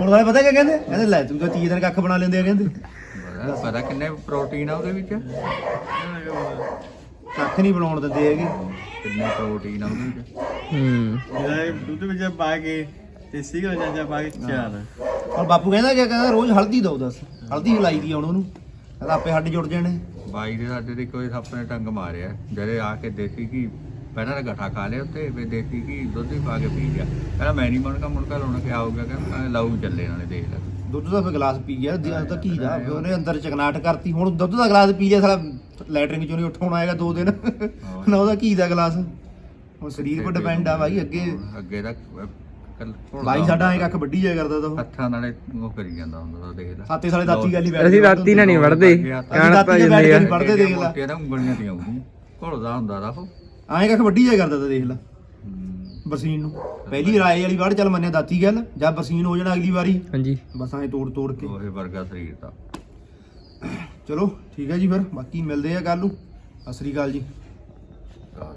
ਹੁਣ ਵਾਲੇ ਪਤਾ ਕੀ ਕਹਿੰਦੇ? ਕਹਿੰਦੇ ਲੈ ਤੂੰ ਤਾਂ ਤੀਏ ਦਿਨ ਕੱਖ ਬਣਾ ਲੈਂਦੇ ਆ ਕਹਿੰਦੇ। ਬੜਾ ਪਤਾ ਕਿੰਨੇ ਪ੍ਰੋਟੀਨ ਆ ਉਹਦੇ ਵਿੱਚ? ਕੱਖ ਨਹੀਂ ਬਣਾਉਣ ਦਿੰਦੇ ਹੈਗੇ। ਕਿੰਨੇ ਪ੍ਰੋਟੀਨ ਆ ਉਹਦੇ ਵਿੱਚ? ਹੂੰ। ਜਿਹੜਾ ਇਹ ਦੁੱਧ ਵਿੱਚ ਪਾ ਕੇ ਦੇਸੀ ਘਿਓ ਜਾਂ ਪਾ ਕੇ ਚਾਰ ਹੁਣ ਬਾਪੂ ਕਹਿੰਦਾ ਕਿ ਕਹਿੰਦਾ ਰੋਜ਼ ਹਲਦੀ ਦੋ ਦੱਸ। ਹਲਦੀ ਲਾਈ ਦੀ ਆ ਹੁਣ ਉਹਨੂੰ। ਕਹਿੰਦਾ ਆਪੇ ਹੱਡ ਜੁੜ ਜਾਣੇ। ਬਾਈ ਦੇ ਸਾਡੇ ਦੇ ਕੋਈ ਸੱਪ ਨੇ ਟੰਗ ਮਾਰਿਆ। ਜਿਹੜੇ ਆ ਕੇ ਦੇਸੀ ਕੀ ਪਹਿਲਾਂ ਤਾਂ ਗੱਠਾ ਖਾ ਲਿਆ ਉੱਤੇ ਫਿਰ ਦੇਸੀ ਕੀ ਦੁੱਧ ਹੀ ਪਾ ਕੇ ਪੀ ਗਿਆ। ਕਹਿੰਦਾ ਮੈਂ ਨਹੀਂ ਮੁੜਕਾ ਮੁੜਕਾ ਲਾਉਣਾ ਕਿਆ ਹੋ ਗਿਆ? ਕਹਿੰਦਾ ਮੈਂ ਲਾਊ ਚੱਲੇ ਨਾਲੇ ਦੇਖ ਲੈ। ਦੁੱਧ ਦਾ ਫਿਰ ਗਲਾਸ ਪੀ ਗਿਆ ਦਿਆ ਤਾਂ ਕੀ ਦਾ। ਫਿਰ ਉਹਨੇ ਅੰਦਰ ਚਕਨਾਟ ਕਰਤੀ। ਹੁਣ ਦੁੱਧ ਦਾ ਗਲਾਸ ਪੀ ਲਿਆ ਸਾਲਾ ਲੈਟਰਿੰਗ ਚੋਂ ਨਹੀਂ ਉੱਠਣਾ ਆਏਗਾ ਦੋ ਦਿਨ। ਨਾ ਉਹਦਾ ਕੀ ਦਾ ਗਲਾਸ। ਹੁਣ ਸਰੀਰ 'ਤੇ ਡਿਪੈਂਡ ਆ ਬਾਈ ਅੱਗੇ ਅੱਗੇ ਦਾ ਬਾਈ ਸਾਡਾ ਐ ਕੱਖ ਵੱਡੀ ਜਾਇਆ ਕਰਦਾ ਤਾ ਉਹ। ਹੱਥਾਂ ਨਾਲੇ ਉਹ ਕਰੀ ਜਾਂਦਾ ਹੁੰਦਾ ਤਾਂ ਦੇਖ ਲੈ। ਸਾਤੇ ਸਾਲੇ ਦਾਤੀ ਗੱਲ ਹੀ ਬੈਠ ਅਸੀਂ ਰਾਤੀ ਨਾਲ ਨਹੀਂ ਵੜਦੇ ਕਾਣ ਪਾ ਜਾਂਦੇ ਆ। ਪੜ੍ਹਦੇ ਦੇਖ ਲੈ। ਮੋਟੀਆਂ ਤਾਂ ਉਂਗਲੀਆਂ ਦੀਆਂ ਆਉਂਦੀਆਂ ਘੁਲਦਾ ਹੁੰਦਾ ਦਾ ਉਹ ਐਂ ਕੱਖ ਵੱਡੀ ਜਾਇਆ ਕਰਦਾ ਤਾ ਦੇਖ ਲੈ। ਬਰਸੀਨ ਨੂੰ। ਪਹਿਲੀ ਰਾਏ ਵਾਲੀ ਵਾਰ ਚੱਲ ਮੰਨਿਆ ਦਾਤੀ ਗੱਲ। ਜਾਂ ਬਰਸੀਨ ਹੋ ਜਾਣਾ ਅਗਲੀ ਵਾਰੀ। ਹਾਂਜੀ। ਬਸ ਐਂ ਤੋੜ ਤੋੜ ਕੇ। ਉਹੇ ਵਰਗਾ ਸਰੀਰ ਦਾ ਚਲੋ ਠੀਕ ਹੈ ਜੀ ਫਿਰ। ਬਾਕੀ ਮਿਲਦੇ ਆ ਕੱਲ ਨੂੰ। ਸਤਿ ਸ੍ਰੀ ਅਕਾਲ ਜੀ।